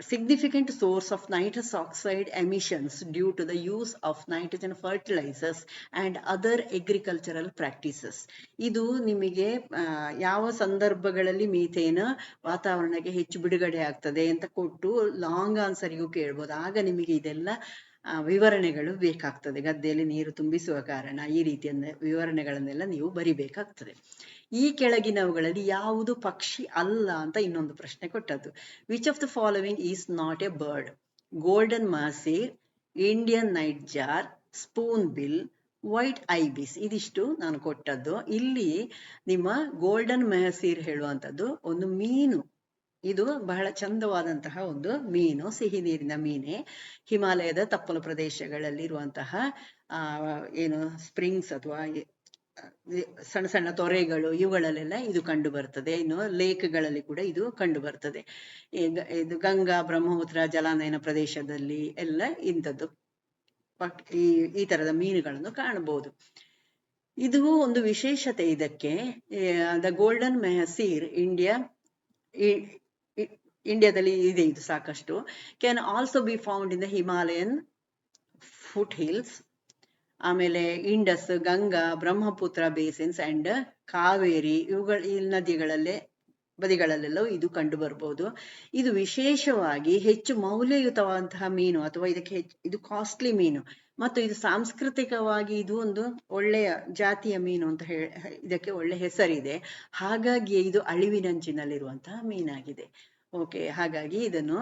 significant source of nitrous oxide emissions due to the use of nitrogen fertilizers and other agricultural practices. ಇದು ನಿಮಗೆ ಯಾವ ಸಂದರ್ಭಗಳಲ್ಲಿ ಮೀಥೇನ್ ವಾತಾವರಣಕ್ಕೆ ಹೆಚ್ಚು ಬಿಡುಗಡೆ ಆಗ್ತದೆ ಅಂತ ಕೊಟ್ಟು ಲಾಂಗ್ ಆನ್ಸರಿಗೂ ಕೇಳ್ಬೋದು ಆಗ ನಿಮಗೆ ಇದೆಲ್ಲ ವಿವರಣೆಗಳು ಬೇಕಾಗ್ತದೆ. ಗದ್ದೆಯಲ್ಲಿ ನೀರು ತುಂಬಿಸುವ ಕಾರಣ ಈ ರೀತಿಯ ವಿವರಣೆಗಳನ್ನೆಲ್ಲ ನೀವು ಬರಿಬೇಕಾಗ್ತದೆ. ಈ ಕೆಳಗಿನವುಗಳಲ್ಲಿ ಯಾವುದು ಪಕ್ಷಿ ಅಲ್ಲ ಅಂತ ಇನ್ನೊಂದು ಪ್ರಶ್ನೆ ಕೊಟ್ಟದ್ದು. Which of the following is not a bird golden mahseer Indian nightjar spoonbill white ibis ಇದಿಷ್ಟು ನಾನು ಕೊಟ್ಟದ್ದು. ಇಲ್ಲಿ ನಿಮ್ಮ ಗೋಲ್ಡನ್ ಮೆಹಸೀರ್ ಹೇಳುವಂತದ್ದು ಒಂದು ಮೀನು. ಇದು ಬಹಳ ಚಂದವಾದಂತಹ ಒಂದು ಮೀನು, ಸಿಹಿ ನೀರಿನ ಮೀನೆ. ಹಿಮಾಲಯದ ತಪ್ಪಲು ಪ್ರದೇಶಗಳಲ್ಲಿ ಇರುವಂತಹ ಆ, ಏನು ಸ್ಪ್ರಿಂಗ್ಸ್ ಅಥವಾ ಸಣ್ಣ ಸಣ್ಣ ತೊರೆಗಳು ಇವುಗಳಲ್ಲೆಲ್ಲ ಇದು ಕಂಡು ಬರ್ತದೆ. ಇನ್ನು ಲೇಕ್ಗಳಲ್ಲಿ ಕೂಡ ಇದು ಕಂಡು ಬರ್ತದೆ. ಇದು ಗಂಗಾ, ಬ್ರಹ್ಮಪುತ್ರ, ಜಲಾನಯನ ಪ್ರದೇಶದಲ್ಲಿ ಎಲ್ಲ ಇಂಥದ್ದು ಈ ಈ ತರದ ಮೀನುಗಳನ್ನು ಕಾಣಬಹುದು. ಇದು ಒಂದು ವಿಶೇಷತೆ ಇದಕ್ಕೆ. ದ ಗೋಲ್ಡನ್ ಮೆಹಸೀರ್, ಇಂಡಿಯಾ ಇಂಡಿಯಾದಲ್ಲಿ ಇದೆ ಇದು ಸಾಕಷ್ಟು. Can also be found in the Himalayan foothills ಆಮೇಲೆ Indus Ganga Brahmaputra basins and Kaveri ಇವುಗಳ, ಈ ನದಿಗಳಲ್ಲೇ ಬದಿಗಳಲ್ಲೆಲ್ಲ ಇದು ಕಂಡು ಬರ್ಬೋದು. ಇದು ವಿಶೇಷವಾಗಿ ಹೆಚ್ಚು ಮೌಲ್ಯಯುತವಾದಂತಹ ಮೀನು ಅಥವಾ ಇದಕ್ಕೆ ಇದು ಕಾಸ್ಟ್ಲಿ ಮೀನು. ಮತ್ತು ಇದು ಸಾಂಸ್ಕೃತಿಕವಾಗಿ ಇದು ಒಂದು ಒಳ್ಳೆಯ ಜಾತಿಯ ಮೀನು ಅಂತ ಹೇಳ ಇದಕ್ಕೆ ಒಳ್ಳೆ ಹೆಸರಿದೆ. ಹಾಗಾಗಿ ಇದು ಅಳಿವಿನಂಚಿನಲ್ಲಿರುವಂತಹ ಮೀನಾಗಿದೆ. ಓಕೆ ಹಾಗಾಗಿ ಇದನ್ನು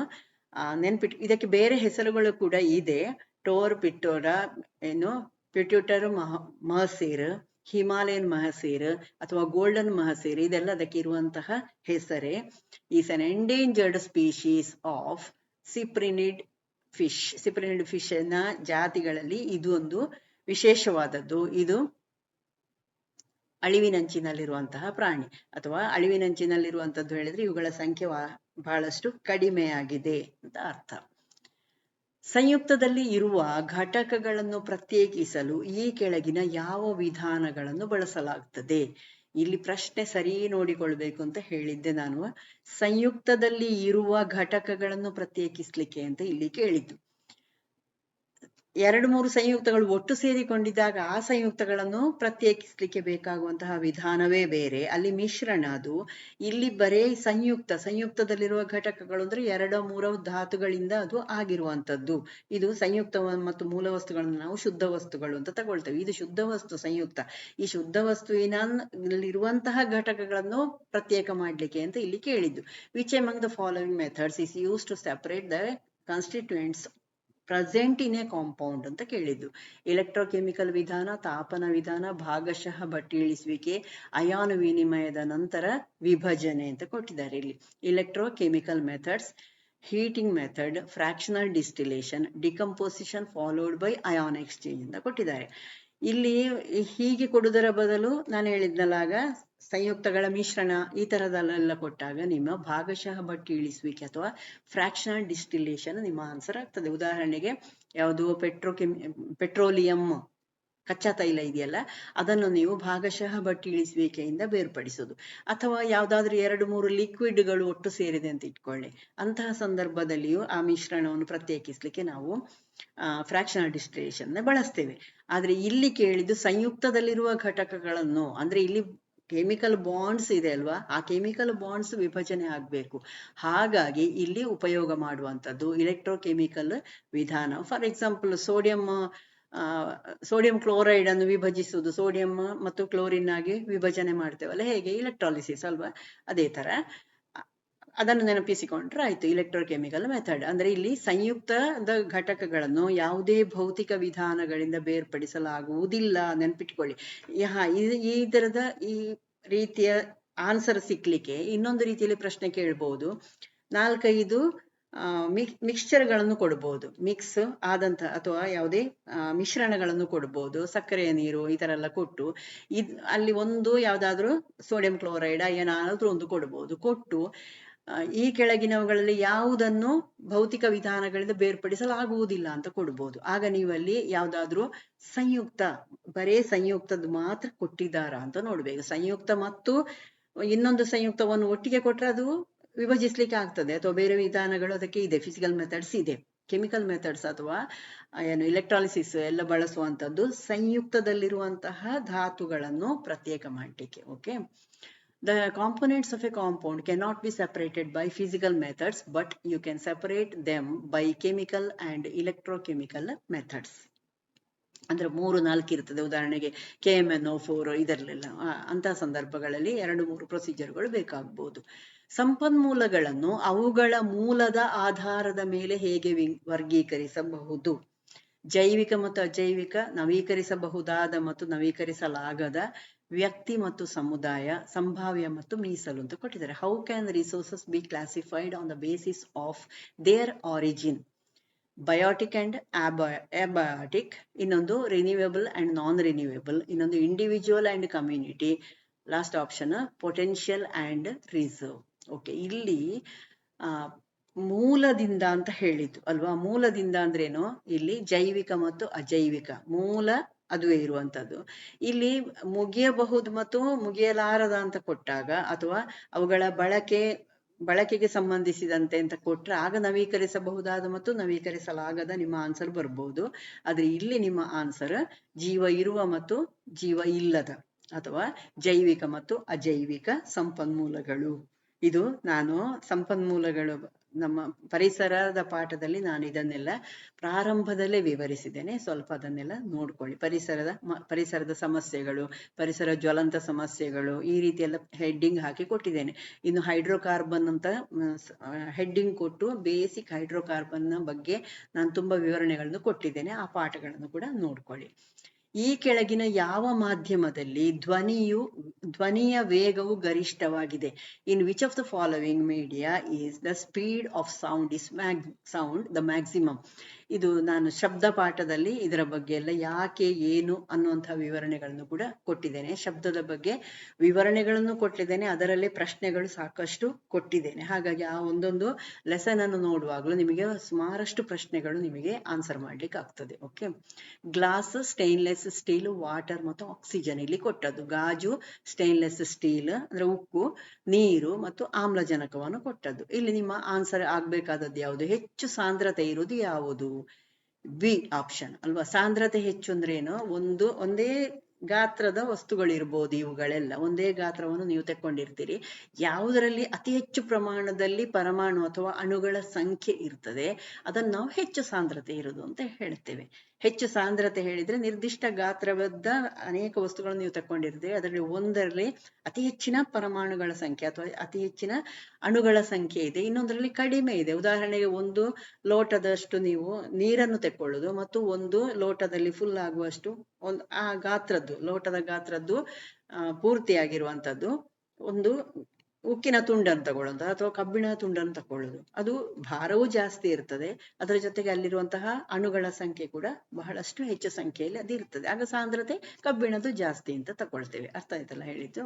ಆ, ನೆನ್ಪಿಟ್ ಇದಕ್ಕೆ ಬೇರೆ ಹೆಸರುಗಳು ಕೂಡ ಇದೆ. ಟೋರ್ ಪಿಟೋರ ಏನು ಪಿಟ್ಯೂಟರ್ ಮಹ ಮಹಸೀರ್ ಹಿಮಾಲಯನ್ ಮಹಸೀರ್ ಅಥವಾ ಗೋಲ್ಡನ್ ಮಹಸೀರ್ ಇದೆಲ್ಲ ಅದಕ್ಕೆ ಇರುವಂತಹ ಹೆಸರೇ. Is an endangered species of cyprinid fish cyprinid ಫಿಶ್ನ ಜಾತಿಗಳಲ್ಲಿ ಇದು ಒಂದು ವಿಶೇಷವಾದದ್ದು. ಇದು ಅಳಿವಿನಂಚಿನಲ್ಲಿರುವಂತಹ ಪ್ರಾಣಿ ಅಥವಾ ಅಳಿವಿನಂಚಿನಲ್ಲಿರುವಂತದ್ದು ಹೇಳಿದ್ರೆ ಇವುಗಳ ಸಂಖ್ಯೆ ಬಹಳಷ್ಟು ಕಡಿಮೆಯಾಗಿದೆ ಅಂತ ಅರ್ಥ. ಸಂಯುಕ್ತದಲ್ಲಿ ಇರುವ ಘಟಕಗಳನ್ನು ಪ್ರತ್ಯೇಕಿಸಲು ಈ ಕೆಳಗಿನ ಯಾವ ವಿಧಾನಗಳನ್ನು ಬಳಸಲಾಗುತ್ತದೆ ಇಲ್ಲಿ ಪ್ರಶ್ನೆ ಸರಿ ನೋಡಿಕೊಳ್ಬೇಕು ಅಂತ ಹೇಳಿದ್ದೆ ನಾನು. ಸಂಯುಕ್ತದಲ್ಲಿ ಇರುವ ಘಟಕಗಳನ್ನು ಪ್ರತ್ಯೇಕಿಸ್ಲಿಕ್ಕೆ ಅಂತ ಇಲ್ಲಿ ಕೇಳಿದ್ದು. ಎರಡು ಮೂರು ಸಂಯುಕ್ತಗಳು ಒಟ್ಟು ಸೇರಿಕೊಂಡಿದ್ದಾಗ ಆ ಸಂಯುಕ್ತಗಳನ್ನು ಪ್ರತ್ಯೇಕಿಸ್ಲಿಕ್ಕೆ ಬೇಕಾಗುವಂತಹ ವಿಧಾನವೇ ಬೇರೆ. ಅಲ್ಲಿ ಮಿಶ್ರಣ ಅದು. ಇಲ್ಲಿ ಬರೇ ಸಂಯುಕ್ತ, ಸಂಯುಕ್ತದಲ್ಲಿರುವ ಘಟಕಗಳು ಅಂದ್ರೆ ಎರಡೋ ಮೂರೋ ಧಾತುಗಳಿಂದ ಅದು ಆಗಿರುವಂತದ್ದು ಇದು ಸಂಯುಕ್ತ ಮತ್ತು ಮೂಲ ವಸ್ತುಗಳನ್ನು ನಾವು ಶುದ್ಧ ವಸ್ತುಗಳು ಅಂತ ತಗೊಳ್ತೇವೆ. ಇದು ಶುದ್ಧ ವಸ್ತು ಸಂಯುಕ್ತ. ಈ ಶುದ್ಧ ವಸ್ತುವಿನಲ್ಲಿರುವಂತಹ ಘಟಕಗಳನ್ನು ಪ್ರತ್ಯೇಕ ಮಾಡ್ಲಿಕ್ಕೆ ಅಂತ ಇಲ್ಲಿ ಕೇಳಿದ್ದು. Which among the following methods is use to separate the constituents present in a compound ಅಂತ ಕೇಳಿದ್ದು. ಎಲೆಕ್ಟ್ರೋಕೆಮಿಕಲ್ ವಿಧಾನ, ತಾಪನ ವಿಧಾನ, ಭಾಗಶಃ ಬಟ್ಟಿ ಇಳಿಸುವಿಕೆ, ಅಯಾನು ವಿನಿಮಯದ ನಂತರ ವಿಭಜನೆ ಅಂತ ಕೊಟ್ಟಿದ್ದಾರೆ ಇಲ್ಲಿ. Electrochemical methods, heating method fractional distillation, decomposition followed by ion exchange ಅಂತ ಕೊಟ್ಟಿದ್ದಾರೆ. ಇಲ್ಲಿ ಹೀಗೆ ಕೊಡುವುದರ ಬದಲು ನಾನು ಹೇಳಿದ್ನಲ್ಲ ಆಗ ಸಂಯುಕ್ತಗಳ ಮಿಶ್ರಣ ಈ ತರದಲ್ಲೆಲ್ಲ ಕೊಟ್ಟಾಗ ನಿಮ್ಮ ಭಾಗಶಃ ಬಟ್ಟಿ ಇಳಿಸುವಿಕೆ ಅಥವಾ ಫ್ರಾಕ್ಷನಲ್ ಡಿಸ್ಟಿಲೇಷನ್ ನಿಮ್ಮ ಆನ್ಸರ್ ಆಗ್ತದೆ. ಉದಾಹರಣೆಗೆ ಯಾವುದು ಪೆಟ್ರೋಕೆಮ್, ಪೆಟ್ರೋಲಿಯಂ ಕಚ್ಚಾ ತೈಲ ಇದೆಯಲ್ಲ, ಅದನ್ನು ನೀವು ಭಾಗಶಃ ಬಟ್ಟಿ ಇಳಿಸುವಿಕೆಯಿಂದ ಬೇರ್ಪಡಿಸುವುದು ಅಥವಾ ಯಾವ್ದಾದ್ರು ಎರಡು, ಮೂರು ಲಿಕ್ವಿಡ್ಗಳು ಒಟ್ಟು ಸೇರಿದೆ ಅಂತ ಇಟ್ಕೊಳ್ಳಿ. ಅಂತಹ ಸಂದರ್ಭದಲ್ಲಿಯೂ ಆ ಮಿಶ್ರಣವನ್ನು ಪ್ರತ್ಯೇಕಿಸ್ಲಿಕ್ಕೆ ನಾವು ಫ್ರಾಕ್ಷನಲ್ ಡಿಸ್ಟಿಲೇಷನ್ ಬಳಸ್ತೇವೆ. ಆದ್ರೆ ಇಲ್ಲಿ ಕೇಳಿದ್ದು ಸಂಯುಕ್ತದಲ್ಲಿರುವ ಘಟಕಗಳನ್ನು, ಅಂದ್ರೆ ಇಲ್ಲಿ ಕೆಮಿಕಲ್ ಬಾಂಡ್ಸ್ ಇದೆ ಅಲ್ವಾ? ಆ ಕೆಮಿಕಲ್ ಬಾಂಡ್ಸ್ ವಿಭಜನೆ ಆಗ್ಬೇಕು. ಹಾಗಾಗಿ ಇಲ್ಲಿ ಉಪಯೋಗ ಮಾಡುವಂತದ್ದು ಇಲೆಕ್ಟ್ರೋಕೆಮಿಕಲ್ ವಿಧಾನ. For example sodium sodium chloride ಅನ್ನು ವಿಭಜಿಸುವುದು ಸೋಡಿಯಂ ಮತ್ತು ಕ್ಲೋರಿನ್ ಆಗಿ ವಿಭಜನೆ ಮಾಡ್ತೇವಲ್ಲ? ಹೇಗೆ? ಇಲೆಕ್ಟ್ರಾಲಿಸಿಸ್ ಅಲ್ವಾ? ಅದೇ ತರ ಅದನ್ನು ನೆನಪಿಸಿಕೊಂಡ್ರೆ ಆಯ್ತು ಇಲೆಕ್ಟ್ರೋಕೆಮಿಕಲ್ ಮೆಥಡ್ ಅಂದ್ರೆ ಇಲ್ಲಿ ಸಂಯುಕ್ತದ ಘಟಕಗಳನ್ನು ಯಾವುದೇ ಭೌತಿಕ ವಿಧಾನಗಳಿಂದ ಬೇರ್ಪಡಿಸಲಾಗುವುದಿಲ್ಲ. ನೆನಪಿಟ್ಕೊಳ್ಳಿ. ಈ- ತರದ ಈ ರೀತಿಯ ಆನ್ಸರ್ ಸಿಕ್ಲಿಕ್ಕೆ ಇನ್ನೊಂದು ರೀತಿಯಲ್ಲಿ ಪ್ರಶ್ನೆ ಕೇಳ್ಬಹುದು ನಾಲ್ಕೈದು ಮಿಕ್ಸ್ಚರ್ಗಳನ್ನು ಕೊಡ್ಬೋದು. ಮಿಕ್ಸ್ ಆದಂತ ಅಥವಾ ಯಾವುದೇ ಮಿಶ್ರಣಗಳನ್ನು ಕೊಡ್ಬೋದು. ಸಕ್ಕರೆಯ ನೀರು ಈ ತರ ಎಲ್ಲ ಕೊಟ್ಟು. ಇದ್, ಅಲ್ಲಿ ಒಂದು ಯಾವ್ದಾದ್ರು ಸೋಡಿಯಂ ಕ್ಲೋರೈಡ್ ಏನಾದ್ರೂ ಒಂದು ಕೊಡ್ಬೋದು. ಕೊಟ್ಟು ಈ ಕೆಳಗಿನವುಗಳಲ್ಲಿ ಯಾವುದನ್ನು ಭೌತಿಕ ವಿಧಾನಗಳಿಂದ ಬೇರ್ಪಡಿಸಲಾಗುವುದಿಲ್ಲ ಅಂತ ಕೊಡ್ಬೋದು. ಆಗ ನೀವಲ್ಲಿ ಯಾವ್ದಾದ್ರು ಸಂಯುಕ್ತ, ಬರೇ ಸಂಯುಕ್ತದ್ದು ಮಾತ್ರ ಕೊಟ್ಟಿದ್ದಾರಾ ಅಂತ ನೋಡ್ಬೇಕು. ಸಂಯುಕ್ತ ಮತ್ತು ಇನ್ನೊಂದು ಸಂಯುಕ್ತವನ್ನು ಒಟ್ಟಿಗೆ ಕೊಟ್ರೆ ಅದು ವಿಭಜಿಸ್ಲಿಕ್ಕೆ ಆಗ್ತದೆ. ಅಥವಾ ಬೇರೆ ವಿಧಾನಗಳು ಅದಕ್ಕೆ ಇದೆ. ಫಿಸಿಕಲ್ ಮೆಥಡ್ಸ್ ಇದೆ. ಕೆಮಿಕಲ್ ಮೆಥಡ್ಸ್ ಅಥವಾ ಏನು ಎಲೆಕ್ಟ್ರಾಲಿಸಿಸ್ ಎಲ್ಲ ಬಳಸುವಂತದ್ದು ಸಂಯುಕ್ತದಲ್ಲಿರುವಂತಹ ಧಾತುಗಳನ್ನು ಪ್ರತ್ಯೇಕ ಮಾಡಲಿಕ್ಕೆ. Okay The components of a compound cannot be separated by physical methods, but you can separate them by chemical and electrochemical methods. ಅಂದ್ರೆ ಮೂರು ನಾಲ್ಕು ಇರ್ತದೆ. ಉದಾಹರಣೆಗೆ K M N O four ಇದರಲ್ಲೆಲ್ಲ ಅಂತ ಸಂದರ್ಭಗಳಲ್ಲಿ ಎರಡು ಮೂರು ಪ್ರೊಸೀಜರ್ಗಳು ಬೇಕಾಗಬಹುದು ಸಂಪನ್ಮೂಲಗಳನ್ನು ಅವುಗಳ ಮೂಲದ ಆಧಾರದ ಮೇಲೆ ಹೇಗೆ ವರ್ಗೀಕರಿಸಬಹುದು? ಜೈವಿಕ ಮತ್ತು ಅಜೈವಿಕ ನವೀಕರಿಸಬಹುದಾದ ಮತ್ತು ನವೀಕರಿಸಲಾಗದ ವ್ಯಕ್ತಿ ಮತ್ತು ಸಮುದಾಯ, ಸಂಭಾವ್ಯ ಮತ್ತು ಮೀಸಲು ಅಂತ ಕೊಟ್ಟಿದ್ದಾರೆ. How can resources be classified on the basis of their origin biotic and abiotic ಇನ್ನೊಂದು ರಿನ್ಯೂವೇಬಲ್ ಅಂಡ್ ನಾನ್ ರಿನ್ಯೂವೇಬಲ್ ಇನ್ನೊಂದು individual and community last option potential and reserve okay ಇಲ್ಲಿ ಮೂಲದಿಂದ ಅಂತ ಹೇಳಿದ್ದು ಅಲ್ವಾ? ಮೂಲದಿಂದ ಅಂದ್ರೇನು? ಇಲ್ಲಿ ಜೈವಿಕ ಮತ್ತು ಅಜೈವಿಕ. ಮೂಲ ಅದುವೇ ಇರುವಂತದ್ದು. ಇಲ್ಲಿ ಮುಗಿಯಬಹುದು ಮತ್ತು ಮುಗಿಯಲಾರದ ಅಂತ ಕೊಟ್ಟಾಗ ಅಥವಾ ಅವುಗಳ ಬಳಕೆ, ಬಳಕೆಗೆ ಸಂಬಂಧಿಸಿದಂತೆ ಅಂತ ಕೊಟ್ರೆ ಆಗ ನವೀಕರಿಸಬಹುದಾದ ಮತ್ತು ನವೀಕರಿಸಲಾಗದ ನಿಮ್ಮ ಆನ್ಸರ್ ಬರ್ಬೋದು. ಆದ್ರೆ ಇಲ್ಲಿ ನಿಮ್ಮ ಆನ್ಸರ್ ಜೀವ ಇರುವ ಮತ್ತು ಜೀವ ಇಲ್ಲದ ಅಥವಾ ಜೈವಿಕ ಮತ್ತು ಅಜೈವಿಕ ಸಂಪನ್ಮೂಲಗಳು. ಇದು ನಾನು ಸಂಪನ್ಮೂಲಗಳು ನಮ್ಮ ಪರಿಸರದ ಪಾಠದಲ್ಲಿ ನಾನು ಇದನ್ನೆಲ್ಲ ಪ್ರಾರಂಭದಲ್ಲೇ ವಿವರಿಸಿದ್ದೇನೆ. ಸ್ವಲ್ಪ ಅದನ್ನೆಲ್ಲ ನೋಡ್ಕೊಳ್ಳಿ. ಪರಿಸರದ ಪರಿಸರದ ಸಮಸ್ಯೆಗಳು, ಪರಿಸರ ಜ್ವಲಂತ ಸಮಸ್ಯೆಗಳು, ಈ ರೀತಿ ಎಲ್ಲ ಹೆಡ್ಡಿಂಗ್ ಹಾಕಿ ಕೊಟ್ಟಿದ್ದೇನೆ. ಇನ್ನು ಹೈಡ್ರೋಕಾರ್ಬನ್ ಅಂತ ಹೆಡ್ಡಿಂಗ್ ಕೊಟ್ಟು ಬೇಸಿಕ್ ಹೈಡ್ರೋಕಾರ್ಬನ್ ಬಗ್ಗೆ ನಾನು ತುಂಬಾ ವಿವರಣೆಗಳನ್ನು ಕೊಟ್ಟಿದ್ದೇನೆ. ಆ ಪಾಠಗಳನ್ನು ಕೂಡ ನೋಡ್ಕೊಳ್ಳಿ. ಈ ಕೆಳಗಿನ ಯಾವ ಮಾಧ್ಯಮದಲ್ಲಿ ಧ್ವನಿಯು, ಧ್ವನಿಯ ವೇಗವು ಗರಿಷ್ಠವಾಗಿದೆ? In which of the following media is the speed of sound is max sound the maximum ಇದು ನಾನು ಶಬ್ದ ಪಾಠದಲ್ಲಿ ಇದರ ಬಗ್ಗೆ ಎಲ್ಲ ಯಾಕೆ, ಏನು ಅನ್ನುವಂತಹ ವಿವರಣೆಗಳನ್ನು ಕೂಡ ಕೊಟ್ಟಿದ್ದೇನೆ. ಶಬ್ದದ ಬಗ್ಗೆ ವಿವರಣೆಗಳನ್ನು ಕೊಟ್ಟಿದ್ದೇನೆ. ಅದರಲ್ಲೇ ಪ್ರಶ್ನೆಗಳು ಸಾಕಷ್ಟು ಕೊಟ್ಟಿದ್ದೇನೆ. ಹಾಗಾಗಿ ಆ ಒಂದೊಂದು ಲೆಸನ್ ಅನ್ನು ನೋಡುವಾಗಲೂ ನಿಮಗೆ ಸುಮಾರಷ್ಟು ಪ್ರಶ್ನೆಗಳು ನಿಮಗೆ ಆನ್ಸರ್ ಮಾಡ್ಲಿಕ್ಕೆ ಆಗ್ತದೆ okay glass stainless steel water ಮತ್ತು ಆಕ್ಸಿಜನ್ ಇಲ್ಲಿ ಕೊಟ್ಟದ್ದು. ಗಾಜು ಸ್ಟೇನ್ಲೆಸ್ ಸ್ಟೀಲ್ ಅಂದ್ರೆ ಉಕ್ಕು, ನೀರು ಮತ್ತು ಆಮ್ಲಜನಕವನ್ನು ಕೊಟ್ಟದ್ದು. ಇಲ್ಲಿ ನಿಮ್ಮ ಆನ್ಸರ್ ಆಗ್ಬೇಕಾದದ್ದು ಯಾವುದು? ಹೆಚ್ಚು ಸಾಂದ್ರತೆ ಇರುವುದು ಯಾವುದು? ಬಿ ಆಪ್ಷನ್ ಅಲ್ವಾ? ಸಾಂದ್ರತೆ ಹೆಚ್ಚು ಅಂದ್ರೆ ಏನು? ಒಂದು, ಒಂದೇ ಗಾತ್ರದ ವಸ್ತುಗಳಿರ್ಬೋದು ಇವುಗಳೆಲ್ಲ. ಒಂದೇ ಗಾತ್ರವನ್ನು ನೀವು ತೆಕ್ಕೊಂಡಿರ್ತೀರಿ. ಯಾವುದರಲ್ಲಿ ಅತಿ ಹೆಚ್ಚು ಪ್ರಮಾಣದಲ್ಲಿ ಪರಮಾಣು ಅಥವಾ ಅಣುಗಳ ಸಂಖ್ಯೆ ಇರ್ತದೆ, ಅದನ್ನು ನಾವು ಹೆಚ್ಚು ಸಾಂದ್ರತೆ ಇರುವುದು ಅಂತ ಹೇಳ್ತೇವೆ. ಹೆಚ್ಚು ಸಾಂದ್ರತೆ ಹೇಳಿದ್ರೆ ನಿರ್ದಿಷ್ಟ ಗಾತ್ರವದ್ದ ಅನೇಕ ವಸ್ತುಗಳನ್ನು ನೀವು ತಕ್ಕೊಂಡಿರ್ತೀವಿ ಅದರಲ್ಲಿ ಒಂದರಲ್ಲಿ ಅತಿ ಹೆಚ್ಚಿನ ಪರಮಾಣುಗಳ ಸಂಖ್ಯೆ ಅಥವಾ ಅತಿ ಹೆಚ್ಚಿನ ಅಣುಗಳ ಸಂಖ್ಯೆ ಇದೆ. ಇನ್ನೊಂದರಲ್ಲಿ ಕಡಿಮೆ ಇದೆ. ಉದಾಹರಣೆಗೆ ಒಂದು ಲೋಟದಷ್ಟು ನೀವು ನೀರನ್ನು ತೆಕ್ಕೊಳ್ಳೋದು ಮತ್ತು ಒಂದು ಲೋಟದಲ್ಲಿ ಫುಲ್ ಆಗುವಷ್ಟು ಒಂದು ಆ ಗಾತ್ರದ್ದು, ಲೋಟದ ಗಾತ್ರದ್ದು ಪೂರ್ತಿಯಾಗಿರುವಂತದ್ದು ಒಂದು ಉಕ್ಕಿನ ತುಂಡನ್ನು ತಗೊಳ್ಳೋದು ಅಥವಾ ಕಬ್ಬಿಣ ತುಂಡನ್ನು ತಗೊಳ್ಳೋದು. ಅದು ಭಾರವೂ ಜಾಸ್ತಿ ಇರ್ತದೆ. ಅದರ ಜೊತೆಗೆ ಅಲ್ಲಿರುವಂತಹ ಅಣುಗಳ ಸಂಖ್ಯೆ ಕೂಡ ಬಹಳಷ್ಟು ಹೆಚ್ಚು ಸಂಖ್ಯೆಯಲ್ಲಿ ಅದು ಇರ್ತದೆ. ಆಗ ಸಾಂದ್ರತೆ ಕಬ್ಬಿಣದ್ದು ಜಾಸ್ತಿ ಅಂತ ತಗೊಳ್ತೇವೆ. ಅರ್ಥ ಆಯ್ತಲ್ಲ ಹೇಳಿದ್ದು?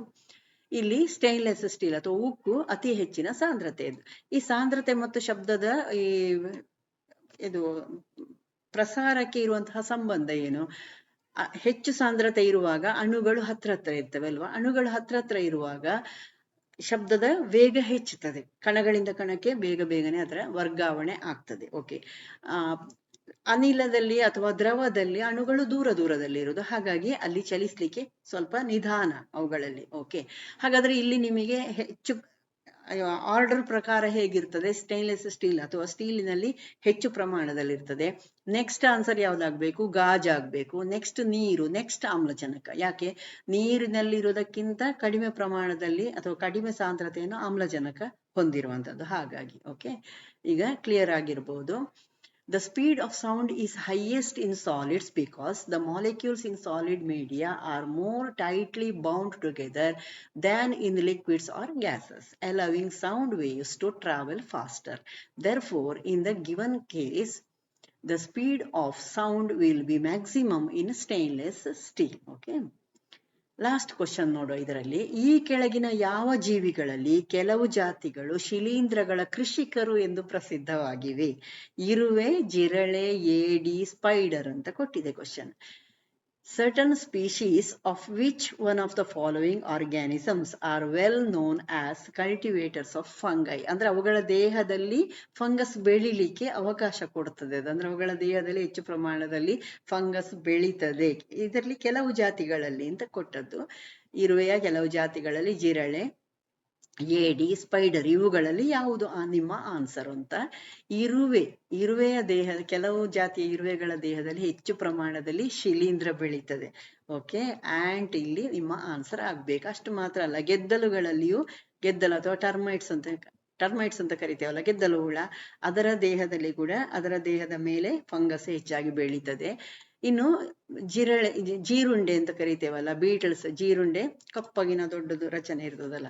ಇಲ್ಲಿ ಸ್ಟೈನ್ಲೆಸ್ ಸ್ಟೀಲ್ ಅಥವಾ ಉಕ್ಕು ಅತಿ ಹೆಚ್ಚಿನ ಸಾಂದ್ರತೆ ಇದು ಈ ಸಾಂದ್ರತೆ ಮತ್ತು ಶಬ್ದದ ಈ ಇದು ಪ್ರಸಾರಕ್ಕೆ ಇರುವಂತಹ ಸಂಬಂಧ ಏನು? ಹೆಚ್ಚು ಸಾಂದ್ರತೆ ಇರುವಾಗ ಅಣುಗಳು ಹತ್ರ ಹತ್ರ ಇರ್ತವೆ ಅಲ್ವಾ? ಅಣುಗಳು ಹತ್ರ ಹತ್ರ ಇರುವಾಗ ಶಬ್ದದ ವೇಗ ಹೆಚ್ಚುತ್ತದೆ. ಕಣಗಳಿಂದ ಕಣಕ್ಕೆ ಬೇಗ ಬೇಗನೆ ಅದರ ವರ್ಗಾವಣೆ ಆಗ್ತದೆ. ಓಕೆ ಅನಿಲದಲ್ಲಿ ಅಥವಾ ದ್ರವದಲ್ಲಿ ಅಣುಗಳು ದೂರ ದೂರದಲ್ಲಿ ಇರುವುದು. ಹಾಗಾಗಿ ಅಲ್ಲಿ ಚಲಿಸ್ಲಿಕ್ಕೆ ಸ್ವಲ್ಪ ನಿಧಾನ ಅವುಗಳಲ್ಲಿ. ಓಕೆ ಹಾಗಾದ್ರೆ ಇಲ್ಲಿ ನಿಮಗೆ ಹೆಚ್ಚು ಆರ್ಡರ್ ಪ್ರಕಾರ ಹೇಗಿರ್ತದೆ? ಸ್ಟೈನ್ಲೆಸ್ ಸ್ಟೀಲ್ ಅಥವಾ ಸ್ಟೀಲಿನಲ್ಲಿ ಹೆಚ್ಚು ಪ್ರಮಾಣದಲ್ಲಿ ಇರ್ತದೆ ನೆಕ್ಸ್ಟ್ ಆನ್ಸರ್ ಯಾವ್ದಾಗ್ಬೇಕು ಗಾಜಾಗಬೇಕು ನೆಕ್ಸ್ಟ್ ನೀರು ನೆಕ್ಸ್ಟ್ ಆಮ್ಲಜನಕ. ಯಾಕೆ? ನೀರಿನಲ್ಲಿರೋದಕ್ಕಿಂತ ಕಡಿಮೆ ಪ್ರಮಾಣದಲ್ಲಿ ಅಥವಾ ಕಡಿಮೆ ಸಾಂದ್ರತೆಯನ್ನು ಆಮ್ಲಜನಕ ಹೊಂದಿರುವಂತದ್ದು. ಹಾಗಾಗಿ ಓಕೆ ಈಗ ಕ್ಲಿಯರ್ ಆಗಿರ್ಬೋದು. The speed of sound is highest in solids because the molecules in solid media are more tightly bound together than in liquids or gases, allowing sound waves to travel faster. Therefore, in the given case, the speed of sound will be maximum in stainless steel. Okay. Last question ನೋಡೋ ಇದರಲ್ಲಿ. ಈ ಕೆಳಗಿನ ಯಾವ ಜೀವಿಗಳಲ್ಲಿ ಕೆಲವು ಜಾತಿಗಳು ಶಿಲೀಂಧ್ರಗಳ ಕೃಷಿಕರು ಎಂದು ಪ್ರಸಿದ್ಧವಾಗಿವೆ? ಇರುವೆ, ಜಿರಳೆ, ಏಡಿ, ಸ್ಪೈಡರ್ ಅಂತ ಕೊಟ್ಟಿದೆ question certain species of which one of the following organisms are well known as cultivators of fungi? ಅಂದ್ರೆ ಅವುಗಳ ದೇಹದಲ್ಲಿ ಫಂಗಸ್ ಬೆಳಿಲಿಕ್ಕೆ ಅವಕಾಶ ಕೊಡ್ತದೆ. ಅದು ಅಂದ್ರೆ ಅವುಗಳ ದೇಹದಲ್ಲಿ ಹೆಚ್ಚು ಪ್ರಮಾಣದಲ್ಲಿ ಫಂಗಸ್ ಬೆಳೀತದೆ. ಇದರಲ್ಲಿ ಕೆಲವು ಜಾತಿಗಳಲ್ಲಿ ಅಂತ ಕೊಟ್ಟದ್ದು. ಇರುವೆಯ ಕೆಲವು ಜಾತಿಗಳಲ್ಲಿ, ಜಿರಳೆ ಏಡಿ, ಸ್ಪೈಡರ್ ಇವುಗಳಲ್ಲಿ ಯಾವುದು ನಿಮ್ಮ ಆನ್ಸರ್ ಅಂತ. ಇರುವೆ, ಇರುವೆಯ ದೇಹ, ಕೆಲವು ಜಾತಿಯ ಇರುವೆಗಳ ದೇಹದಲ್ಲಿ ಹೆಚ್ಚು ಪ್ರಮಾಣದಲ್ಲಿ ಶಿಲೀಂಧ್ರ ಬೆಳೀತದೆ ಓಕೆ ಆಂಟ್ ಇಲ್ಲಿ ನಿಮ್ಮ ಆನ್ಸರ್ ಆಗ್ಬೇಕು. ಅಷ್ಟು ಮಾತ್ರ ಅಲ್ಲ, ಗೆದ್ದಲುಗಳಲ್ಲಿಯೂ ಗೆದ್ದಲು ಅಥವಾ ಟರ್ಮೈಟ್ಸ್ ಅಂತ ಟರ್ಮೈಟ್ಸ್ ಅಂತ ಕರಿತೇವಲ್ಲ, ಗೆದ್ದಲು ಹುಳ, ಅದರ ದೇಹದಲ್ಲಿ ಕೂಡ, ಅದರ ದೇಹದ ಮೇಲೆ ಫಂಗಸ್ ಹೆಚ್ಚಾಗಿ ಬೆಳೀತದೆ ಇನ್ನು ಜಿರಳೆ, ಜೀರುಂಡೆ ಅಂತ ಕರಿತೇವಲ್ಲ ಬೀಟಲ್ಸ್ ಜೀರುಂಡೆ, ಕಪ್ಪಗಿನ ದೊಡ್ಡದು ರಚನೆ ಇರ್ತದಲ್ಲ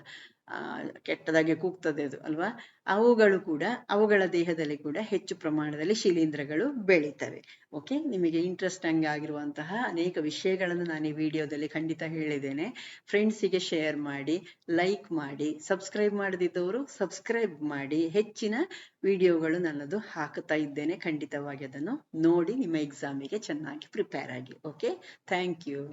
ಕೆಟ್ಟದಾಗಿ ಕೂಗ್ತದೆ ಅದು, ಅಲ್ವಾ? ಅವುಗಳು ಕೂಡ, ಅವುಗಳ ದೇಹದಲ್ಲಿ ಕೂಡ ಹೆಚ್ಚು ಪ್ರಮಾಣದಲ್ಲಿ ಶಿಲೀಂಧ್ರಗಳು ಬೆಳೀತವೆ. ಓಕೆ ನಿಮಗೆ ಇಂಟ್ರೆಸ್ಟಿಂಗ್ ಆಗಿರುವಂತಹ ಅನೇಕ ವಿಷಯಗಳನ್ನು ನಾನು ಈ ವಿಡಿಯೋದಲ್ಲಿ ಖಂಡಿತ ಹೇಳಿದ್ದೇನೆ. ಫ್ರೆಂಡ್ಸಿಗೆ ಶೇರ್ ಮಾಡಿ ಲೈಕ್ ಮಾಡಿ ಸಬ್ಸ್ಕ್ರೈಬ್ ಮಾಡದಿದ್ದವರು ಸಬ್ಸ್ಕ್ರೈಬ್ ಮಾಡಿ, ಹೆಚ್ಚಿನ ವಿಡಿಯೋಗಳು ನನ್ನದು ಹಾಕುತ್ತಾ ಇದ್ದೇನೆ. ಖಂಡಿತವಾಗಿ ಅದನ್ನು ನೋಡಿ ನಿಮ್ಮ ಎಕ್ಸಾಮಿಗೆ ಚೆನ್ನಾಗಿ ಪ್ರಿಪೇರ್ ಆಗಿ. Okay thank you